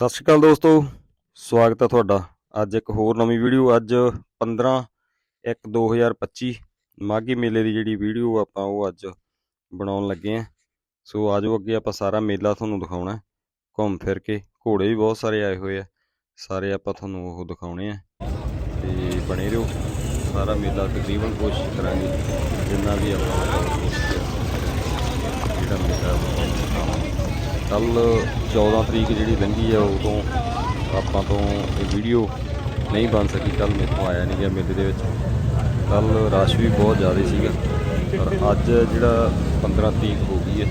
ਸਤਿ ਸ਼੍ਰੀ ਅਕਾਲ ਦੋਸਤੋ, ਸਵਾਗਤ ਹੈ ਤੁਹਾਡਾ। ਅੱਜ ਇੱਕ ਹੋਰ ਨਵੀਂ ਵੀਡੀਓ, ਅੱਜ 15 1 2025 ਮਾਘੀ ਮੇਲੇ ਦੀ ਜਿਹੜੀ ਵੀਡੀਓ ਆਪਾਂ ਉਹ ਅੱਜ ਬਣਾਉਣ ਲੱਗੇ ਆਂ ਸੋ ਆਜੋ ਅੱਗੇ ਆਪਾਂ ਸਾਰਾ ਮੇਲਾ ਤੁਹਾਨੂੰ ਦਿਖਾਉਣਾ ਘੁੰਮ ਫਿਰ ਕੇ ਘੋੜੇ ਵੀ ਬਹੁਤ ਸਾਰੇ ਆਏ ਹੋਏ ਆ। ਸਾਰੇ ਆਪਾਂ ਤੁਹਾਨੂੰ ਉਹ ਦਿਖਾਉਣੇ ਆ। ਤੇ ਬਣੇ ਰਹੋ। ਸਾਰਾ ਮੇਲਾ ਤਕਰੀਬਨ ਕੋਸ਼ਿਸ਼ ਕਰਾਂਗੇ ਜਿੰਨਾ ਵੀ ਆਪਾਂ ਜਿਹੜਾ ਮੇਲਾ ਕੱਲ 14 ਤਰੀਕ ਜਿਹੜੀ ਲੰਘੀ ਆ ਉਦੋਂ ਆਪਾਂ ਤੋਂ ਇਹ ਵੀਡੀਓ ਨਹੀਂ ਬਣ ਸਕੀ ਕੱਲ ਮੇਰੇ ਤੋਂ ਆਇਆ ਨਹੀਂ ਗਿਆ ਮੇਲੇ ਦੇ ਵਿੱਚ। ਕੱਲ ਰਸ਼ ਵੀ ਬਹੁਤ ਜ਼ਿਆਦਾ ਸੀਗਾ। ਪਰ ਅੱਜ ਜਿਹੜਾ 15 ਤਰੀਕ ਹੋ ਗਈ ਹੈ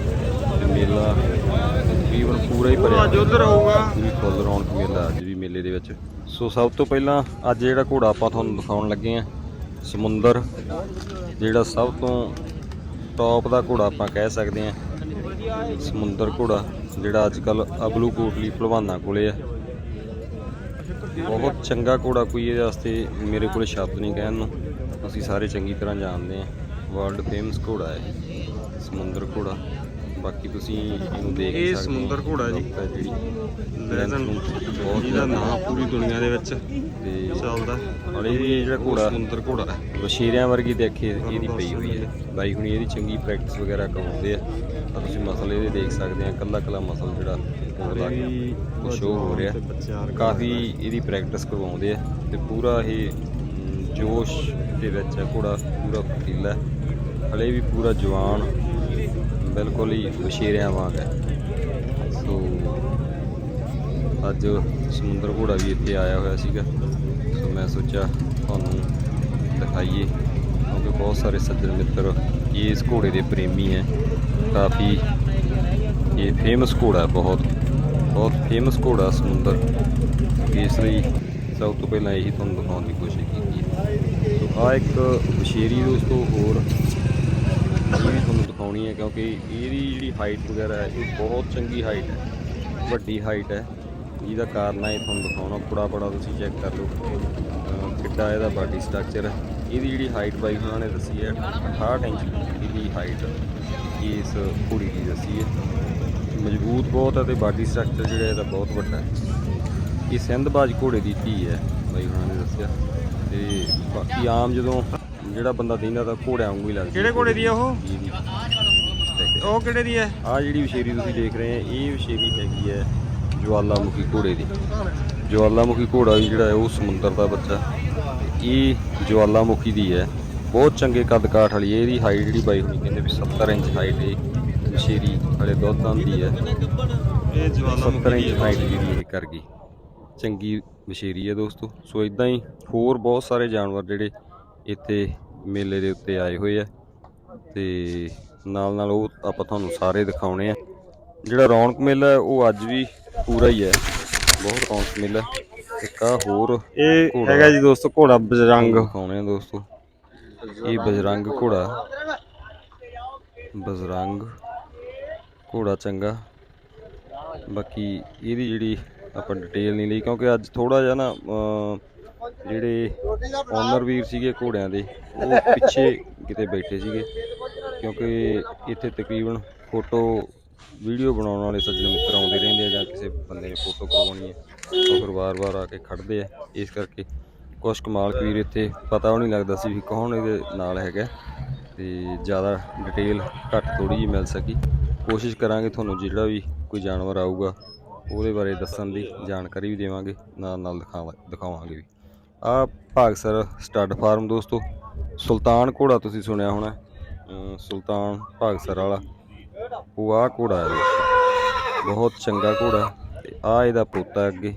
ਤੇ ਮੇਲਾ ਤਕਰੀਬਨ ਪੂਰਾ ਹੀ ਭਰਿਆ ਅੱਜ ਉਧਰ ਆਊਗਾ। ਪੂਰੀ ਫੁੱਲ ਰੌਣਕ ਮੇਲਾ ਅੱਜ ਵੀ ਮੇਲੇ ਦੇ ਵਿੱਚ। ਸੋ ਸਭ ਤੋਂ ਪਹਿਲਾਂ ਅੱਜ ਜਿਹੜਾ ਘੋੜਾ ਆਪਾਂ ਤੁਹਾਨੂੰ ਦਿਖਾਉਣ ਲੱਗੇ ਆ ਸਮੁੰਦਰ ਜਿਹੜਾ ਸਭ ਤੋਂ ਟੌਪ ਦਾ ਘੋੜਾ ਆਪਾਂ ਕਹਿ ਸਕਦੇ ਆ ਸਮੁੰਦਰ ਘੋੜਾ ਜਿਹੜਾ ਅੱਜ ਕੱਲ ਅਬਲੂ ਕੋਟਲੀ ਭਲਵਾਨਾਂ ਕੋਲੇ ਆ। ਬਹੁਤ ਚੰਗਾ ਘੋੜਾ ਕੋਈ ਇਹਦੇ ਵਾਸਤੇ ਮੇਰੇ ਕੋਲੇ ਸ਼ਬਦ ਨਹੀਂ ਕਹਿਣ ਨੂੰ। ਅਸੀਂ ਸਾਰੇ ਚੰਗੀ ਤਰ੍ਹਾਂ ਜਾਣਦੇ ਆ ਵਰਲਡ ਫੇਮਸ ਘੋੜਾ ਹੈ ਸਮੁੰਦਰ ਘੋੜਾ। ਬਾਕੀ ਤੁਸੀਂ ਇਹਨੂੰ ਦੇਖ ਹੀ ਇਹ ਸਕਦੇ ਹੋ। ਸਮੁੰਦਰ ਘੋੜਾ ਜੀ। ਜਿਹੜੀ ਲੈਜੈਂਡ ਬਹੁਤ ਜਿਹਦਾ ਨਾਮ ਪੂਰੀ ਦੁਨੀਆ ਦੇ ਵਿੱਚ ਤੇ ਚੱਲਦਾ। ਔਰ ਇਹ ਵੀ ਜਿਹੜਾ ਘੋੜਾ ਸਮੁੰਦਰ ਘੋੜਾ ਹੈ। ਵਸ਼ੀਰਿਆਂ ਵਰਗੀ ਦੇਖੇ ਇਹਦੀ ਪਈ ਹੋਈ ਹੈ। ਬਾਈ ਹੁਣੀ ਇਹਦੀ ਚੰਗੀ ਪ੍ਰੈਕਟਿਸ ਵਗੈਰਾ ਕਰਵਾਉਂਦੇ ਆ। ਤਾਂ ਤੁਸੀਂ ਮਸਲ ਇਹਦੇ ਦੇਖ ਸਕਦੇ ਆ ਕੱਲਾ ਕੱਲਾ ਮਸਲ ਜਿਹੜਾ ਉਹ ਸ਼ੋ ਹੋ ਰਿਹਾ। ਕਾਫੀ ਇਹਦੀ ਪ੍ਰੈਕਟਿਸ ਕਰਵਾਉਂਦੇ ਆ ਤੇ ਪੂਰਾ ਇਹ ਜੋਸ਼ ਦੇ ਵਿੱਚ ਹੈ ਘੋੜਾ ਪੂਰਾ ਫਤੀਲਾ ਹੈ। ਹਲੇ ਵੀ ਪੂਰਾ ਜਵਾਨ ਬਿਲਕੁਲ ਹੀ ਵਸ਼ੀਰਿਆਂ ਵਾਂਗ ਹੈ। ਸੋ ਅੱਜ ਸਮੁੰਦਰ ਘੋੜਾ ਵੀ ਇੱਥੇ ਆਇਆ ਹੋਇਆ ਸੀਗਾ। ਸੋ ਮੈਂ ਸੋਚਿਆ ਤੁਹਾਨੂੰ ਦਿਖਾਈਏ ਕਿਉਂਕਿ ਬਹੁਤ ਸਾਰੇ ਸੱਜਣ ਮਿੱਤਰ ਇਸ ਘੋੜੇ ਦੇ ਪ੍ਰੇਮੀ ਹੈ। ਕਾਫੀ ਇਹ ਫੇਮਸ ਘੋੜਾ ਹੈ, ਬਹੁਤ ਬਹੁਤ ਫੇਮਸ ਘੋੜਾ ਸਮੁੰਦਰ। ਇਸ ਲਈ ਸਭ ਤੋਂ ਪਹਿਲਾਂ ਇਹੀ ਤੁਹਾਨੂੰ ਦਿਖਾਉਣ ਦੀ ਕੋਸ਼ਿਸ਼ ਕੀਤੀ ਹੈ। ਸੋ ਆ ਇੱਕ ਬਸ਼ੇਰੀ ਦੋਸਤੋ, ਹੋਰ ਇਹ ਵੀ ਤੁਹਾਨੂੰ ਦਿਖਾਉਣੀ ਹੈ ਕਿਉਂਕਿ ਇਹਦੀ ਜਿਹੜੀ ਹਾਈਟ ਵਗੈਰਾ ਹੈ, ਇਹ ਬਹੁਤ ਚੰਗੀ ਹਾਈਟ ਹੈ, ਵੱਡੀ ਹਾਈਟ ਹੈ। ਇਹਦਾ ਕਾਰਨ ਹੈ, ਇਹ ਤੁਹਾਨੂੰ ਦਿਖਾਉਣਾ, ਬੜਾ ਬੜਾ ਤੁਸੀਂ ਚੈੱਕ ਕਰ ਲਓ। ਕਿੱਡਾ ਇਹਦਾ ਬਾਡੀ ਸਟਰਕਚਰ ਹੈ। ਇਹਦੀ ਜਿਹੜੀ ਹਾਈਟ ਬਾਈ ਉਹਨਾਂ ਨੇ ਦੱਸੀ ਹੈ 68 ਇੰਚ ਇਹਦੀ ਹਾਈਟ ਇਸ ਕੁੜੀ ਦੀ ਦੱਸੀ ਹੈ। ਮਜ਼ਬੂਤ ਬਹੁਤ ਹੈ ਤੇ ਬਾਡੀ ਸਟਰਕਚਰ ਜਿਹੜਾ ਇਹਦਾ ਬਹੁਤ ਵੱਡਾ ਹੈ। ਇਹ ਸਿੰਧਬਾਜ ਘੋੜੇ ਦੀ ਧੀ ਹੈ ਬਾਈ ਉਹਨਾਂ ਨੇ ਦੱਸਿਆ। ਤੇ ਬਾਕੀ ਆਮ ਜਦੋਂ ਜਿਹੜਾ ਬੰਦਾ ਦਿੰਦਾ ਤਾਂ ਘੋੜਿਆਂ ਵਾਂਗੂ ਹੀ ਲੱਗਦਾ। ਕਿਹੜੇ ਘੋੜੇ ਦੀ ਆ ਉਹ? ਉਹ ਕਿਹੜੇ ਦੀ ਹੈ? ਆ ਜਿਹੜੀ ਵਿਸ਼ੇਰੀ ਤੁਸੀਂ ਦੇਖ ਰਹੇ ਆ ਇਹ ਵਿਸ਼ੇਰੀ ਹੈਗੀ ਹੈ ਜਵਾਲਾਮੁਖੀ ਘੋੜੇ ਦੀ। ਜਵਾਲਾਮੁਖੀ ਘੋੜਾ ਵੀ ਜਿਹੜਾ ਹੈ ਉਹ ਸਮੁੰਦਰ ਦਾ ਬੱਚਾ। ਇਹ ਜਵਾਲਾਮੁਖੀ ਦੀ ਹੈ। ਬਹੁਤ ਚੰਗੇ ਕੱਦ ਕਾਠ ਵਾਲੀ ਹੈ। ਇਹਦੀ ਹਾਈਟ ਜਿਹੜੀ ਬਾਈ ਹੁਣੀ ਕਹਿੰਦੇ ਵੀ 70 ਇੰਚ ਹਾਈਟ ਹੈ। ਵਿਸ਼ੇਰੀ ਵਾਲੇ ਦੁੱਧਾਂ ਦੀ ਹੈ। ਇਹ 70 ਇੰਚ ਹਾਈਟ ਜਿਹੜੀ ਇਹ ਕਰ ਗਈ। ਚੰਗੀ ਵਿਸ਼ੇਰੀ ਹੈ ਦੋਸਤੋ। ਸੋ ਇਦਾਂ ਹੀ ਹੋਰ ਬਹੁਤ ਸਾਰੇ ਜਾਨਵਰ ਜਿਹੜੇ ਇੱਥੇ ਮੇਲੇ ਦੇ ਉੱਤੇ ਆਏ ਹੋਏ ਆ। ਤੇ ਨਾਲ ਨਾਲ ਉਹ ਆਪਾਂ ਤੁਹਾਨੂੰ ਸਾਰੇ ਦਿਖਾਉਣੇ ਆ। ਜਿਹੜਾ ਰੌਣਕ ਮੇਲਾ ਹੈ ਉਹ ਅੱਜ ਵੀ ਪੂਰਾ ਹੀ ਹੈ। ਬਹੁਤ ਰੌਣਕ ਮੇਲਾ। ਇੱਕ ਆ ਹੋਰ ਇਹ। ਹੈਗਾ ਜੀ ਦੋਸਤੋ ਘੋੜਾ ਬਜਰੰਗ। ਦਿਖਾਉਣੇ ਆ ਦੋਸਤੋ। ਇਹ ਬਜਰੰਗ ਘੋੜਾ। ਬਜਰੰਗ ਘੋੜਾ ਚੰਗਾ। ਬਾਕੀ ਇਹਦੀ ਜਿਹੜੀ ਆਪਾਂ ਡਿਟੇਲ ਨਹੀਂ ਲਈ, ਕਿਉਂਕਿ ਅੱਜ ਥੋੜਾ ਜਿਹਾ ਨਾ ਜਿਹੜੇ ਓਨਰ ਵੀਰ ਸੀਗੇ ਘੋੜਿਆਂ ਦੇ, ਉਹ ਪਿੱਛੇ ਕਿਤੇ ਬੈਠੇ ਸੀਗੇ। ਕਿਉਂਕਿ ਇੱਥੇ ਤਕਰੀਬਨ ਫੋਟੋ ਵੀਡੀਓ ਬਣਾਉਣ ਵਾਲੇ ਸੱਜਣ ਮਿੱਤਰ ਆਉਂਦੇ ਰਹਿੰਦੇ ਆ ਜਾਂ ਕਿਸੇ ਬੰਦੇ ਨੇ ਫੋਟੋ ਕਰਵਾਉਣੀ ਹੈ, ਉਹ ਫਿਰ ਵਾਰ-ਵਾਰ ਆ ਕੇ ਖੜਦੇ ਆ। ਇਸ ਕਰਕੇ ਕੁਛ ਕੁ ਮਾਲਕ ਇੱਥੇ ਪਤਾ ਉਹ ਨਹੀਂ ਲੱਗਦਾ ਸੀ ਵੀ ਕੌਣ ਇਹਦੇ ਨਾਲ ਹੈਗਾ ਤੇ ਜ਼ਿਆਦਾ ਡਿਟੇਲ ਘੱਟ ਥੋੜੀ ਜਿਹੀ ਮਿਲ ਸਕੀ। ਕੋਸ਼ਿਸ਼ ਕਰਾਂਗੇ ਤੁਹਾਨੂੰ ਜਿਹੜਾ ਵੀ ਕੋਈ ਜਾਨਵਰ ਆਊਗਾ, ਉਹਦੇ ਬਾਰੇ ਦੱਸਣ ਦੀ ਜਾਣਕਾਰੀ ਵੀ ਦੇਵਾਂਗੇ, ਨਾਲ ਨਾਲ ਦਿਖਾਵਾ, ਦਿਖਾਵਾਂਗੇ ਵੀ। ਆ ਭਾਗਸਰ ਸਟੱਡ ਫਾਰਮ ਦੋਸਤੋ, ਸੁਲਤਾਨ ਘੋੜਾ ਤੁਸੀਂ ਸੁਣਿਆ ਹੋਣਾ। ਸੁਲਤਾਨ ਭਾਗਸਰ ਵਾਲਾ। ਉਹ ਆ ਘੋੜਾ ਹੈ ਬਹੁਤ ਚੰਗਾ ਘੋੜਾ। ਤੇ ਆ ਇਹਦਾ ਪੋਤਾ ਅੱਗੇ।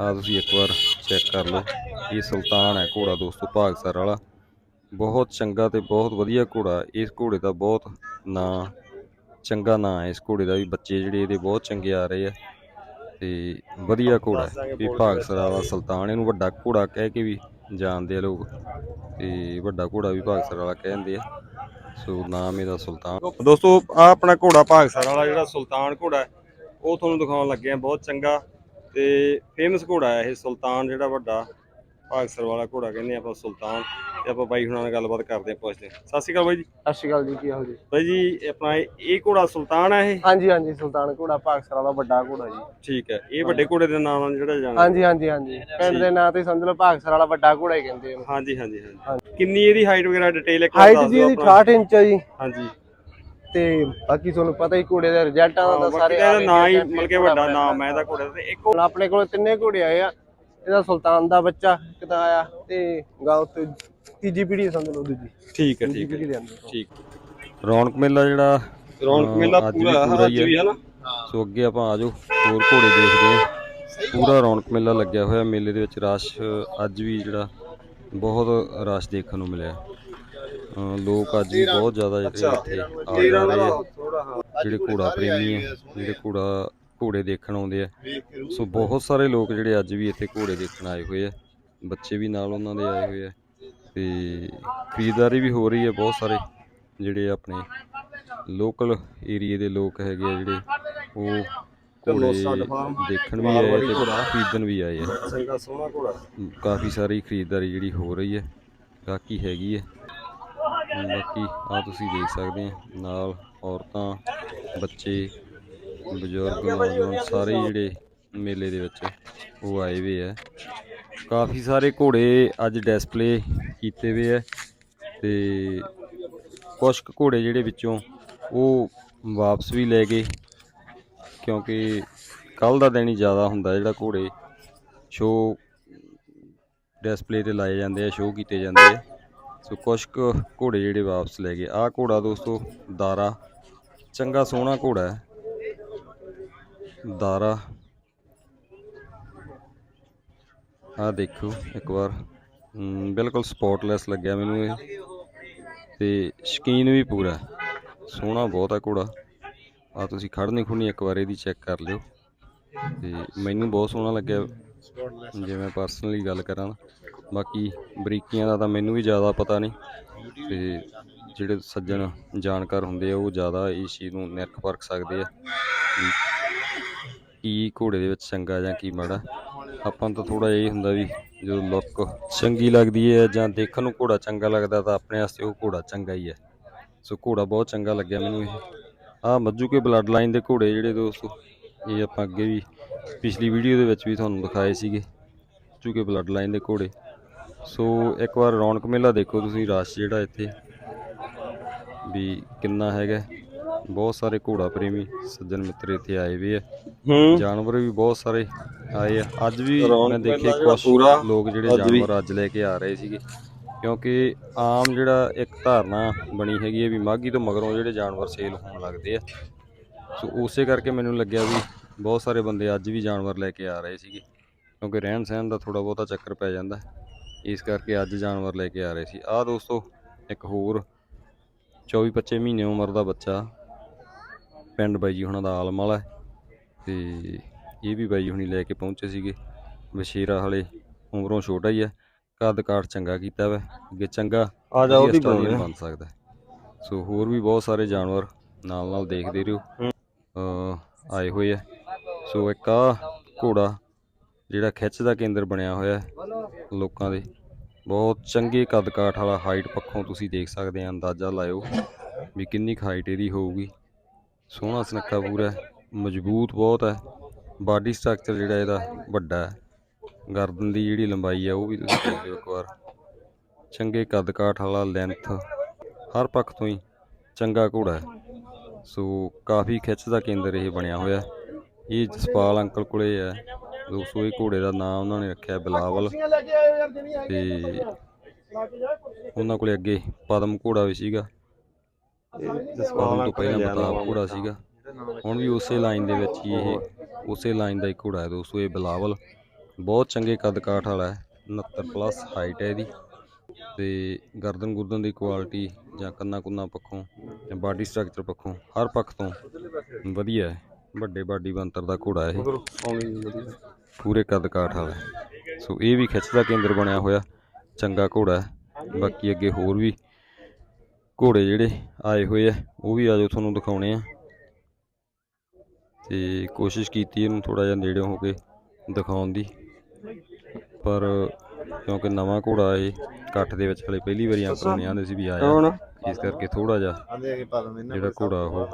ਆ ਤੁਸੀਂ ਇੱਕ ਵਾਰ ਚੈੱਕ ਕਰ ਲਓ। ਇਹ ਸੁਲਤਾਨ ਹੈ ਘੋੜਾ ਦੋਸਤੋ ਭਾਗਸਰ ਵਾਲਾ। ਬਹੁਤ ਚੰਗਾ ਤੇ ਬਹੁਤ ਵਧੀਆ ਘੋੜਾ। ਇਸ ਘੋੜੇ ਦਾ ਬਹੁਤ ਨਾਂ ਚੰਗਾ ਨਾਂ ਹੈ। ਇਸ ਘੋੜੇ ਦਾ ਵੀ ਬੱਚੇ ਜਿਹੜੇ ਇਹਦੇ ਬਹੁਤ ਚੰਗੇ ਆ ਰਹੇ ਆ ਤੇ ਵਧੀਆ ਘੋੜਾ ਹੈ। ਇਹ ਭਾਗਸਰ ਵਾਲਾ ਸੁਲਤਾਨ ਇਹਨੂੰ ਵੱਡਾ ਘੋੜਾ ਕਹਿ ਕੇ ਵੀ ਜਾਣਦੇ ਆ ਲੋਕ। ਤੇ ਵੱਡਾ ਘੋੜਾ ਵੀ ਭਾਗਸਰ ਵਾਲਾ ਕਹਿੰਦੇ ਆ। ਸੋ ਨਾਮ ਇਹਦਾ ਸੁਲਤਾਨ। ਦੋਸਤੋ ਆ ਆਪਣਾ ਘੋੜਾ ਭਾਗਸਰ ਵਾਲਾ ਜਿਹੜਾ ਸੁਲਤਾਨ ਘੋੜਾ ਹੈ ਉਹ ਤੁਹਾਨੂੰ ਦਿਖਾਉਣ ਲੱਗੇ ਆ। ਬਹੁਤ ਚੰਗਾ ਤੇ ਫੇਮਸ ਘੋੜਾ ਹੈ ਇਹ ਸੁਲਤਾਨ ਜਿਹੜਾ ਵੱਡਾ। ਭਾਗਸਰ ਵਾਲਾ ਘੋੜਾ ਕਹਿੰਦੇ ਆਪਾਂ ਸੁਲਤਾਨ ਤੇ ਆਪਾਂ ਬਾਈ ਹੁਣਾਂ ਨਾਲ ਗੱਲਬਾਤ ਕਰਦੇ ਹਾਂ ਪੁੱਛਦੇ ਹਾਂ। ਸਤਿ ਸ਼੍ਰੀ ਅਕਾਲ ਬਾਈ ਜੀ। ਸਤਿ ਸ਼੍ਰੀ ਅਕਾਲ ਜੀ ਕੀ ਹਾਲ ਜੀ? ਬਾਈ ਜੀ ਆਪਣਾ ਇਹ ਇਹ ਘੋੜਾ ਸੁਲਤਾਨ ਆ ਇਹ? ਹਾਂਜੀ ਹਾਂਜੀ ਸੁਲਤਾਨ ਘੋੜਾ ਭਾਗਸਰਾ ਦਾ ਵੱਡਾ ਘੋੜਾ ਜੀ। ਠੀਕ ਹੈ ਇਹ ਵੱਡੇ ਘੋੜੇ ਦੇ ਨਾਮ ਨਾਲ ਜਿਹੜਾ ਜਾਣਦਾ ਹਾਂਜੀ ਹਾਂਜੀ ਹਾਂਜੀ। ਪਿੰਡ ਦੇ ਨਾਂ ਤੇ ਸਮਝ ਲਓ ਭਾਗਸਰਾ ਵਾਲਾ ਵੱਡਾ ਘੋੜਾ ਹੀ ਕਹਿੰਦੇ ਇਹਨੂੰ ਹਾਂਜੀ ਹਾਂਜੀ ਹਾਂਜੀ। ਕਿੰਨੀ ਇਹਦੀ ਹਾਈਟ ਵਗੈਰਾ ਡਿਟੇਲ ਇੱਕ ਵਾਰ ਹਾਈਟ ਦੱਸ ਜੀ ਦਿਓ ਇਹਦੀ ਆਪਣਾ। 68 ਇੰਚ ਹੈ ਜੀ। ਹਾਂਜੀ। ਤੇ ਬਾਕੀ ਤੁਹਾਨੂੰ ਪਤਾ ਹੀ ਘੋੜੇ ਦੇ ਰਿਜ਼ਲਟਾਂ ਦਾ ਤਾਂ ਬਾਕੀ ਸਾਰੇ ਇਹਦਾ ਨਾਂ ਹੀ ਮਤਲਬ ਕਿ ਵੱਡਾ ਨਾਮ ਹੈ ਇਹਦਾ ਘੋੜੇ ਦਾ। ਤੇ ਇੱਕ ਹੁਣ ਆਪਣੇ ਕੋਲ ਤਿੰਨੇ ਘੋੜੇ ਆਏ ਆ। ਇਹਦਾ ਸੁਲਤਾਨ ਦਾ ਬੱਚਾ ਇੱਕ ਤਾਂ ਆਇਆ ਤੇ ਗਾਉ ਤੇ ਤੀਜੀ ਪੀੜ੍ਹੀ ਸਮਝ ਲਓ ਦੂਜੀ ਠੀਕ ਹੈ ਠੀਕ ਹੈ। ਠੀਕ। ਰੌਣਕ ਮੇਲਾ ਜਿਹੜਾ ਰੌਣਕ ਮੇਲਾ ਪੂਰਾ ਅੱਜ ਹੀ ਹੈ। ਵੀ ਹੈ ਨਾ? ਸੋ ਅੱਗੇ ਆਪਾਂ ਆਜੋ ਹੋਰ ਘੋੜੇ ਦੇਖਦੇ ਹਾਂ। ਪੂਰਾ ਰੌਣਕ ਮੇਲਾ ਲੱਗਿਆ ਹੋਇਆ ਮੇਲੇ ਦੇ ਵਿੱਚ। ਰਸ਼ ਅੱਜ ਵੀ ਜਿਹੜਾ ਬਹੁਤ ਰਸ਼ ਦੇਖਣ ਨੂੰ ਮਿਲਿਆ। ਲੋਕ ਅੱਜ ਵੀ ਬਹੁਤ ਜ਼ਿਆਦਾ ਜਿਹੜੇ ਇੱਥੇ ਆ ਜਾ ਰਹੇ ਆ। ਜਿਹੜੇ ਘੋੜਾ ਪ੍ਰੇਮੀ ਆ ਜਿਹੜੇ ਘੋੜਾ ਘੋੜੇ ਦੇਖਣ ਆਉਂਦੇ ਆ। ਸੋ ਬਹੁਤ ਸਾਰੇ ਲੋਕ ਜਿਹੜੇ ਅੱਜ ਵੀ ਇੱਥੇ ਘੋੜੇ ਦੇਖਣ ਆਏ ਹੋਏ ਆ। ਬੱਚੇ ਵੀ ਨਾਲ ਉਹਨਾਂ ਦੇ ਆਏ ਹੋਏ ਆ। ਤੇ ਖਰੀਦਦਾਰੀ ਵੀ ਹੋ ਰਹੀ ਹੈ ਬਹੁਤ ਸਾਰੇ ਜਿਹੜੇ ਆਪਣੇ ਲੋਕਲ ਏਰੀਏ ਦੇ ਲੋਕ ਹੈਗੇ ਆ ਜਿਹੜੇ ਉਹ ਘੋੜੇ ਦੇਖਣ ਵੀ ਆਏ ਆ ਤੇ ਖਰੀਦਣ ਵੀ ਆਏ ਆ। ਕਾਫੀ ਸਾਰੀ ਖਰੀਦਦਾਰੀ ਜਿਹੜੀ ਹੋ ਰਹੀ ਹੈ ਬਾਕੀ ਹੈਗੀ ਹੈ ਬਾਕੀ ਆ ਤੁਸੀਂ ਦੇਖ ਸਕਦੇ ਆ ਨਾਲ ਔਰਤਾਂ ਬੱਚੇ ਬਜ਼ੁਰਗ ਨੌਜਵਾਨ ਸਾਰੇ ਜਿਹੜੇ ਮੇਲੇ ਦੇ ਵਿੱਚ ਉਹ ਆਏ ਹੋਏ ਆ। ਕਾਫੀ ਸਾਰੇ ਘੋੜੇ ਅੱਜ ਡਿਸਪਲੇ ਕੀਤੇ ਹੋਏ ਆ ਤੇ ਕੁਝ ਕੁ ਘੋੜੇ ਜਿਹੜੇ ਵਿੱਚੋਂ ਉਹ ਵਾਪਸ ਵੀ ਲੈ ਗਏ ਕਿਉਂਕਿ ਕੱਲ ਦਾ ਦਿਨ ਹੀ ਜ਼ਿਆਦਾ ਹੁੰਦਾ ਜਿਹੜਾ ਘੋੜੇ ਸ਼ੋਅ ਡਿਸਪਲੇ ਤੇ ਲਾਏ ਜਾਂਦੇ ਆ ਸ਼ੋਅ ਕੀਤੇ ਜਾਂਦੇ ਆ। ਸੋ ਕੁਛ ਕੁ ਘੋੜੇ ਜਿਹੜੇ ਵਾਪਸ ਲੈ ਗਏ। ਆਹ ਘੋੜਾ ਦੋਸਤੋ ਦਾਰਾ। ਚੰਗਾ ਸੋਹਣਾ ਘੋੜਾ ਹੈ। ਦਾਰਾ। ਆਹ ਦੇਖੋ ਇੱਕ ਵਾਰ। ਬਿਲਕੁਲ ਸਪੋਟਲੈਸ ਲੱਗਿਆ ਮੈਨੂੰ ਇਹ। ਤੇ ਸ਼ਕੀਨ ਵੀ ਪੂਰਾ। ਸੋਹਣਾ ਬਹੁਤ ਆ ਘੋੜਾ। ਆ ਤੁਸੀਂ ਖੜਨੀ ਖੁਣੀ ਇੱਕ ਵਾਰ ਇਹਦੀ ਚੈੱਕ ਕਰ ਲਿਓ। ਤੇ ਮੈਨੂੰ ਬਹੁਤ ਸੋਹਣਾ ਲੱਗਿਆ। ਜੇ ਮੈਂ ਪਰਸਨਲੀ ਗੱਲ ਕਰਾਂ ਬਾਕੀ ਬਰੀਕੀਆਂ ਦਾ ਤਾਂ ਮੈਨੂੰ ਵੀ ਜ਼ਿਆਦਾ ਪਤਾ ਨਹੀਂ। ਤੇ ਜਿਹੜੇ ਸੱਜਣ ਜਾਣਕਾਰ ਹੁੰਦੇ ਆ, ਉਹ ਜ਼ਿਆਦਾ ਇਸ ਚੀਜ਼ ਨੂੰ ਨਿਰਖ ਪਰਖ ਸਕਦੇ ਆ। ਕੀ ਘੋੜੇ ਦੇ ਵਿੱਚ ਚੰਗਾ ਜਾਂ ਕੀ ਮਾੜਾ, ਆਪਾਂ ਨੂੰ ਤਾਂ ਥੋੜਾ ਇਹ ਹੁੰਦਾ ਵੀ ਜਦੋਂ ਲੁੱਕ ਚੰਗੀ ਲੱਗਦੀ ਹੈ ਜਾਂ ਦੇਖਣ ਨੂੰ ਘੋੜਾ ਚੰਗਾ ਲੱਗਦਾ ਤਾਂ ਆਪਣੇ ਵਾਸਤੇ ਉਹ ਘੋੜਾ ਚੰਗਾ ਹੀ ਹੈ। ਸੋ ਘੋੜਾ ਬਹੁਤ ਚੰਗਾ ਲੱਗਿਆ ਮੈਨੂੰ ਇਹ। ਆਹ ਮੱਜੂ ਕੇ ਬਲੱਡ ਲਾਈਨ ਦੇ ਘੋੜੇ ਜਿਹੜੇ ਦੋਸਤੋ, ਇਹ ਆਪਾਂ ਅੱਗੇ ਵੀ ਪਿਛਲੀ ਵੀਡੀਓ ਦੇ ਵਿੱਚ ਵੀ ਤੁਹਾਨੂੰ ਦਿਖਾਏ ਸੀਗੇ ਮੱਜੂ ਕੇ ਬਲੱਡ ਲਾਈਨ ਦੇ ਘੋੜੇ। ਸੋ ਇੱਕ ਵਾਰ ਰੌਣਕ ਮੇਲਾ ਦੇਖੋ ਤੁਸੀਂ, ਰਸ਼ ਜਿਹੜਾ ਇੱਥੇ ਵੀ ਕਿੰਨਾ ਹੈਗਾ। ਬਹੁਤ ਸਾਰੇ ਘੋੜਾ ਪ੍ਰੇਮੀ ਸੱਜਣ ਮਿੱਤਰ ਇੱਥੇ ਆਏ ਹੋਏ ਆ। ਹੂੰ। ਜਾਨਵਰ ਵੀ ਬਹੁਤ ਸਾਰੇ ਆਏ ਆ। ਅੱਜ ਵੀ ਮੈਂ ਦੇਖੇ ਕੁਝ ਲੋਕ ਜਿਹੜੇ ਵੀ। ਜਾਨਵਰ ਅੱਜ ਲੈ ਕੇ ਆ ਰਹੇ ਸੀਗੇ। ਕਿਉਂਕਿ ਆਮ ਜਿਹੜਾ ਇੱਕ ਧਾਰਨਾ ਬਣੀ ਹੈਗੀ ਹੈ ਵੀ ਮਾਘੀ ਤੋਂ ਮਗਰੋਂ ਜਿਹੜੇ ਜਾਨਵਰ ਸੇਲ ਹੋਣ ਲੱਗਦੇ ਆ। ਸੋ ਉਸੇ ਕਰਕੇ ਮੈਨੂੰ ਲੱਗਿਆ ਵੀ ਬਹੁਤ ਸਾਰੇ ਬੰਦੇ ਅੱਜ ਵੀ ਜਾਨਵਰ ਲੈ ਕੇ ਆ ਰਹੇ ਸੀਗੇ। ਕਿਉਂਕਿ ਰਹਿਣ ਸਹਿਣ ਦਾ ਥੋੜਾ ਬਹੁਤਾ ਚੱਕਰ ਪੈ ਜਾਂਦਾ। ਇਸ ਕਰਕੇ ਅੱਜ ਜਾਨਵਰ ਲੈ ਕੇ ਆ ਰਹੇ ਸੀ। ਆਹ ਦੋਸਤੋ ਇੱਕ ਹੋਰ 24 25 ਮਹੀਨੇ ਉਮਰ ਦਾ ਬੱਚਾ ਪਿੰਡ ਬਾਈ ਜੀ ਹੁਣਾਂ ਦਾ ਹੈ ਤੇ ਇਹ ਵੀ ਬਾਈ ਹੁਣੀ ਲੈ ਕੇ ਪਹੁੰਚੇ ਸੀਗੇ। ਬਸ਼ੀਰਾ ਹਲੇ ਉਮਰੋਂ ਛੋਟਾ ਹੀ ਹੈ। ਕੱਦ ਕਾਠ ਚੰਗਾ ਕੀਤਾ ਵਾ। ਅੱਗੇ ਚੰਗਾ ਆ ਜਾ ਬਣਾਉਣੇ ਆ। ਬਣ ਸਕਦਾ। ਸੋ ਹੋਰ ਵੀ ਬਹੁਤ ਸਾਰੇ ਜਾਨਵਰ ਨਾਲ ਨਾਲ ਦੇਖਦੇ ਰਹੋ। ਆਏ ਹੋਏ ਆ। ਸੋ ਇੱਕ ਆ ਘੋੜਾ ਜਿਹੜਾ ਖਿੱਚ ਦਾ ਕੇਂਦਰ ਬਣਿਆ ਹੋਇਆ ਲੋਕਾਂ ਦੇ। ਬਹੁਤ ਚੰਗੇ ਕੱਦ ਕਾਠ ਵਾਲਾ ਹਾਈਟ ਪੱਖੋਂ ਤੁਸੀਂ ਦੇਖ ਸਕਦੇ ਆ ਅੰਦਾਜ਼ਾ ਲਾਇਓ ਵੀ ਕਿੰਨੀ ਹਾਈਟ ਇਹਦੀ ਹੋਊਗੀ। ਸੋਹਣਾ ਸੁਨੱਖਾ ਪੂਰਾ ਮਜ਼ਬੂਤ ਬਹੁਤ ਹੈ ਬਾਡੀ ਸਟਰਕਚਰ ਜਿਹੜਾ ਇਹਦਾ ਵੱਡਾ ਹੈ, ਗਰਦਨ ਦੀ ਜਿਹੜੀ ਲੰਬਾਈ ਹੈ ਉਹ ਵੀ ਤੁਸੀਂ ਦੇਖ ਲਿਓ ਇੱਕ ਵਾਰ, ਚੰਗੇ ਕੱਦ ਕਾਠ ਵਾਲਾ ਲੈਂਥ ਹਰ ਪੱਖ ਤੋਂ ਹੀ ਚੰਗਾ ਘੋੜਾ ਹੈ, ਸੋ ਕਾਫੀ ਖਿੱਚ ਦਾ ਕੇਂਦਰ ਇਹ ਬਣਿਆ ਹੋਇਆ ਇਹ ਜਸਪਾਲ ਅੰਕਲ ਕੋਲੇ ਹੈ, ਦੋਸਤੋ ਇਹ ਘੋੜੇ ਦਾ ਨਾਮ ਉਹਨਾਂ ਨੇ ਰੱਖਿਆ ਬਿਲਾਵਲ, ਤੇ ਉਹਨਾਂ ਕੋਲੇ ਅੱਗੇ ਪਦਮ ਘੋੜਾ ਵੀ ਸੀਗਾ ਪਦਮ ਤੋਂ ਪਹਿਲਾਂ ਬਤਾਬ ਘੋੜਾ ਸੀਗਾ। ਹੁਣ ਵੀ ਉਸੇ ਲਾਈਨ ਦੇ ਵਿੱਚ ਹੀ ਇਹ ਉਸੇ ਲਾਈਨ ਦਾ ਇੱਕ ਘੋੜਾ ਹੈ ਦੋਸਤੋ ਇਹ ਬਿਲਾਵਲ। ਬਹੁਤ ਚੰਗੇ ਕੱਦ ਕਾਠ ਵਾਲਾ ਹੈ 69 ਪਲੱਸ ਹਾਈਟ ਹੈ ਇਹਦੀ। ਤੇ ਗਰਦਨ ਗੁਰਦਨ ਦੀ ਕੁਆਲਿਟੀ ਜਾਂ ਕੰਨਾਂ ਕੁੰਨਾਂ ਪੱਖੋਂ ਜਾਂ ਬਾਡੀ ਸਟਰਕਚਰ ਪੱਖੋਂ ਹਰ ਪੱਖ ਤੋਂ ਵਧੀਆ ਹੈ। ਵੱਡੇ ਬਾਡੀ ਬੰਤਰ ਦਾ ਘੋੜਾ ਇਹ। ਪੂਰੇ ਕੱਦ ਕਾਠ ਵਾਲਾ ਹੈ। ਸੋ ਇਹ ਵੀ ਖਿੱਚ ਦਾ ਕੇਂਦਰ ਬਣਿਆ ਹੋਇਆ। ਚੰਗਾ ਘੋੜਾ ਹੈ। ਬਾਕੀ ਅੱਗੇ ਹੋਰ ਵੀ ਘੋੜੇ ਜਿਹੜੇ ਆਏ ਹੋਏ ਆ ਉਹ ਵੀ ਆਜੋ ਤੁਹਾਨੂੰ ਦਿਖਾਉਣੇ ਆ। ਤੇ ਕੋਸ਼ਿਸ਼ ਕੀਤੀ ਇਹਨੂੰ ਥੋੜਾ ਜਿਹਾ ਨੇੜੇ ਹੋ ਕੇ ਦਿਖਾਉਣ ਦੀ। ਪਰ ਕਿਉਂਕਿ ਨਵਾਂ ਘੋੜਾ ਇਹ ਇਕੱਠ ਦੇ ਵਿੱਚ ਹਲੇ ਪਹਿਲੀ ਵਾਰੀ ਅੰਕਲ ਨੇ ਆਂਦੇ ਸੀ ਵੀ ਆਇਆ। ਇਸ ਕਰਕੇ ਥੋੜਾ ਜਿਹਾ ਜਿਹੜਾ ਘੋੜਾ ਉਹ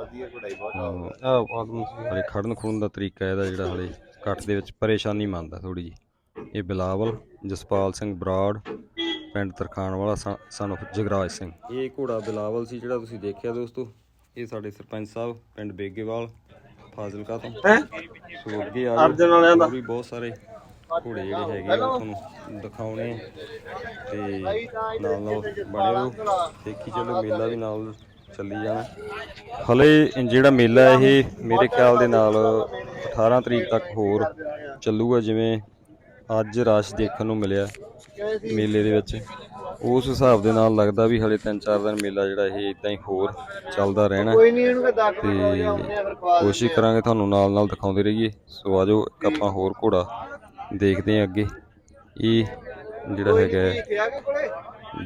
ਹਲੇ ਖੜਨ ਖੁੜਨ ਦਾ ਤਰੀਕਾ ਇਹਦਾ ਜਿਹੜਾ ਹਲੇ ਕੱਟ ਦੇ ਵਿੱਚ ਪਰੇਸ਼ਾਨੀ ਮੰਨਦਾ ਥੋੜੀ ਜੀ ਇਹ ਬਿਲਾਵਲ ਜਸਪਾਲ ਸਿੰਘ ਬਰਾੜ ਪਿੰਡ ਤਰਖਾਣ ਵਾਲਾ ਸਨ ਜਗਰਾਜ ਸਿੰਘ। ਇਹ ਘੋੜਾ ਬਿਲਾਵਲ ਸੀ ਜਿਹੜਾ ਤੁਸੀਂ ਦੇਖਿਆ ਦੋਸਤੋ? ਇਹ ਸਾਡੇ ਸਰਪੰਚ ਸਾਹਿਬ ਪਿੰਡ ਬੇਗੇਵਾਲ ਫਾਜ਼ਿਲਕਾ ਤੋਂ। ਹੈ? ਸੋ ਅੱਗੇ ਆ ਅਰਜਨ ਵਾਲਿਆਂ ਦਾ। ਵੀ ਬਹੁਤ ਸਾਰੇ ਘੋੜੇ ਜਿਹੜੇ ਹੈਗੇ ਆ ਤੁਹਾਨੂੰ ਦਿਖਾਉਣੇ ਤੇ ਨਾਲ ਨਾਲ ਬਣੇ ਰਹੋ। ਦੇਖੀ ਚਲੋ ਮੇਲਾ ਵੀ ਨਾਲ ਚੱਲੀ ਜਾਣਾ। ਹਲੇ ਜਿਹੜਾ ਮੇਲਾ ਇਹ ਮੇਰੇ ਖਿਆਲ ਦੇ ਨਾਲ 18 ਤਰੀਕ ਤੱਕ ਹੋਰ ਚੱਲੂਗਾ ਜਿਵੇਂ ਅੱਜ ਰਸ਼ ਦੇਖਣ ਨੂੰ ਮਿਲਿਆ ਮੇਲੇ ਦੇ ਵਿੱਚ। ਉਸ ਹਿਸਾਬ ਦੇ ਨਾਲ ਲੱਗਦਾ ਵੀ ਹਲੇ 3-4 ਦਿਨ ਮੇਲਾ ਜਿਹੜਾ ਇਹ ਇਦਾਂ ਹੀ ਹੋਰ ਚੱਲਦਾ ਰਹਿਣਾ। ਕੋਈ ਨਹੀਂ ਇਹਨੂੰ ਦਾਕ ਕੋਸ਼ਿਸ਼ ਕਰਾਂਗੇ ਤੁਹਾਨੂੰ ਨਾਲ ਨਾਲ ਦਿਖਾਉਂਦੇ ਰਹੀਏ। ਸੋ ਆਜੋ ਇੱਕ ਆਪਾਂ ਹੋਰ ਘੋੜਾ ਦੇਖਦੇ ਹਾਂ ਅੱਗੇ। ਇਹ ਜਿਹੜਾ ਹੈਗਾ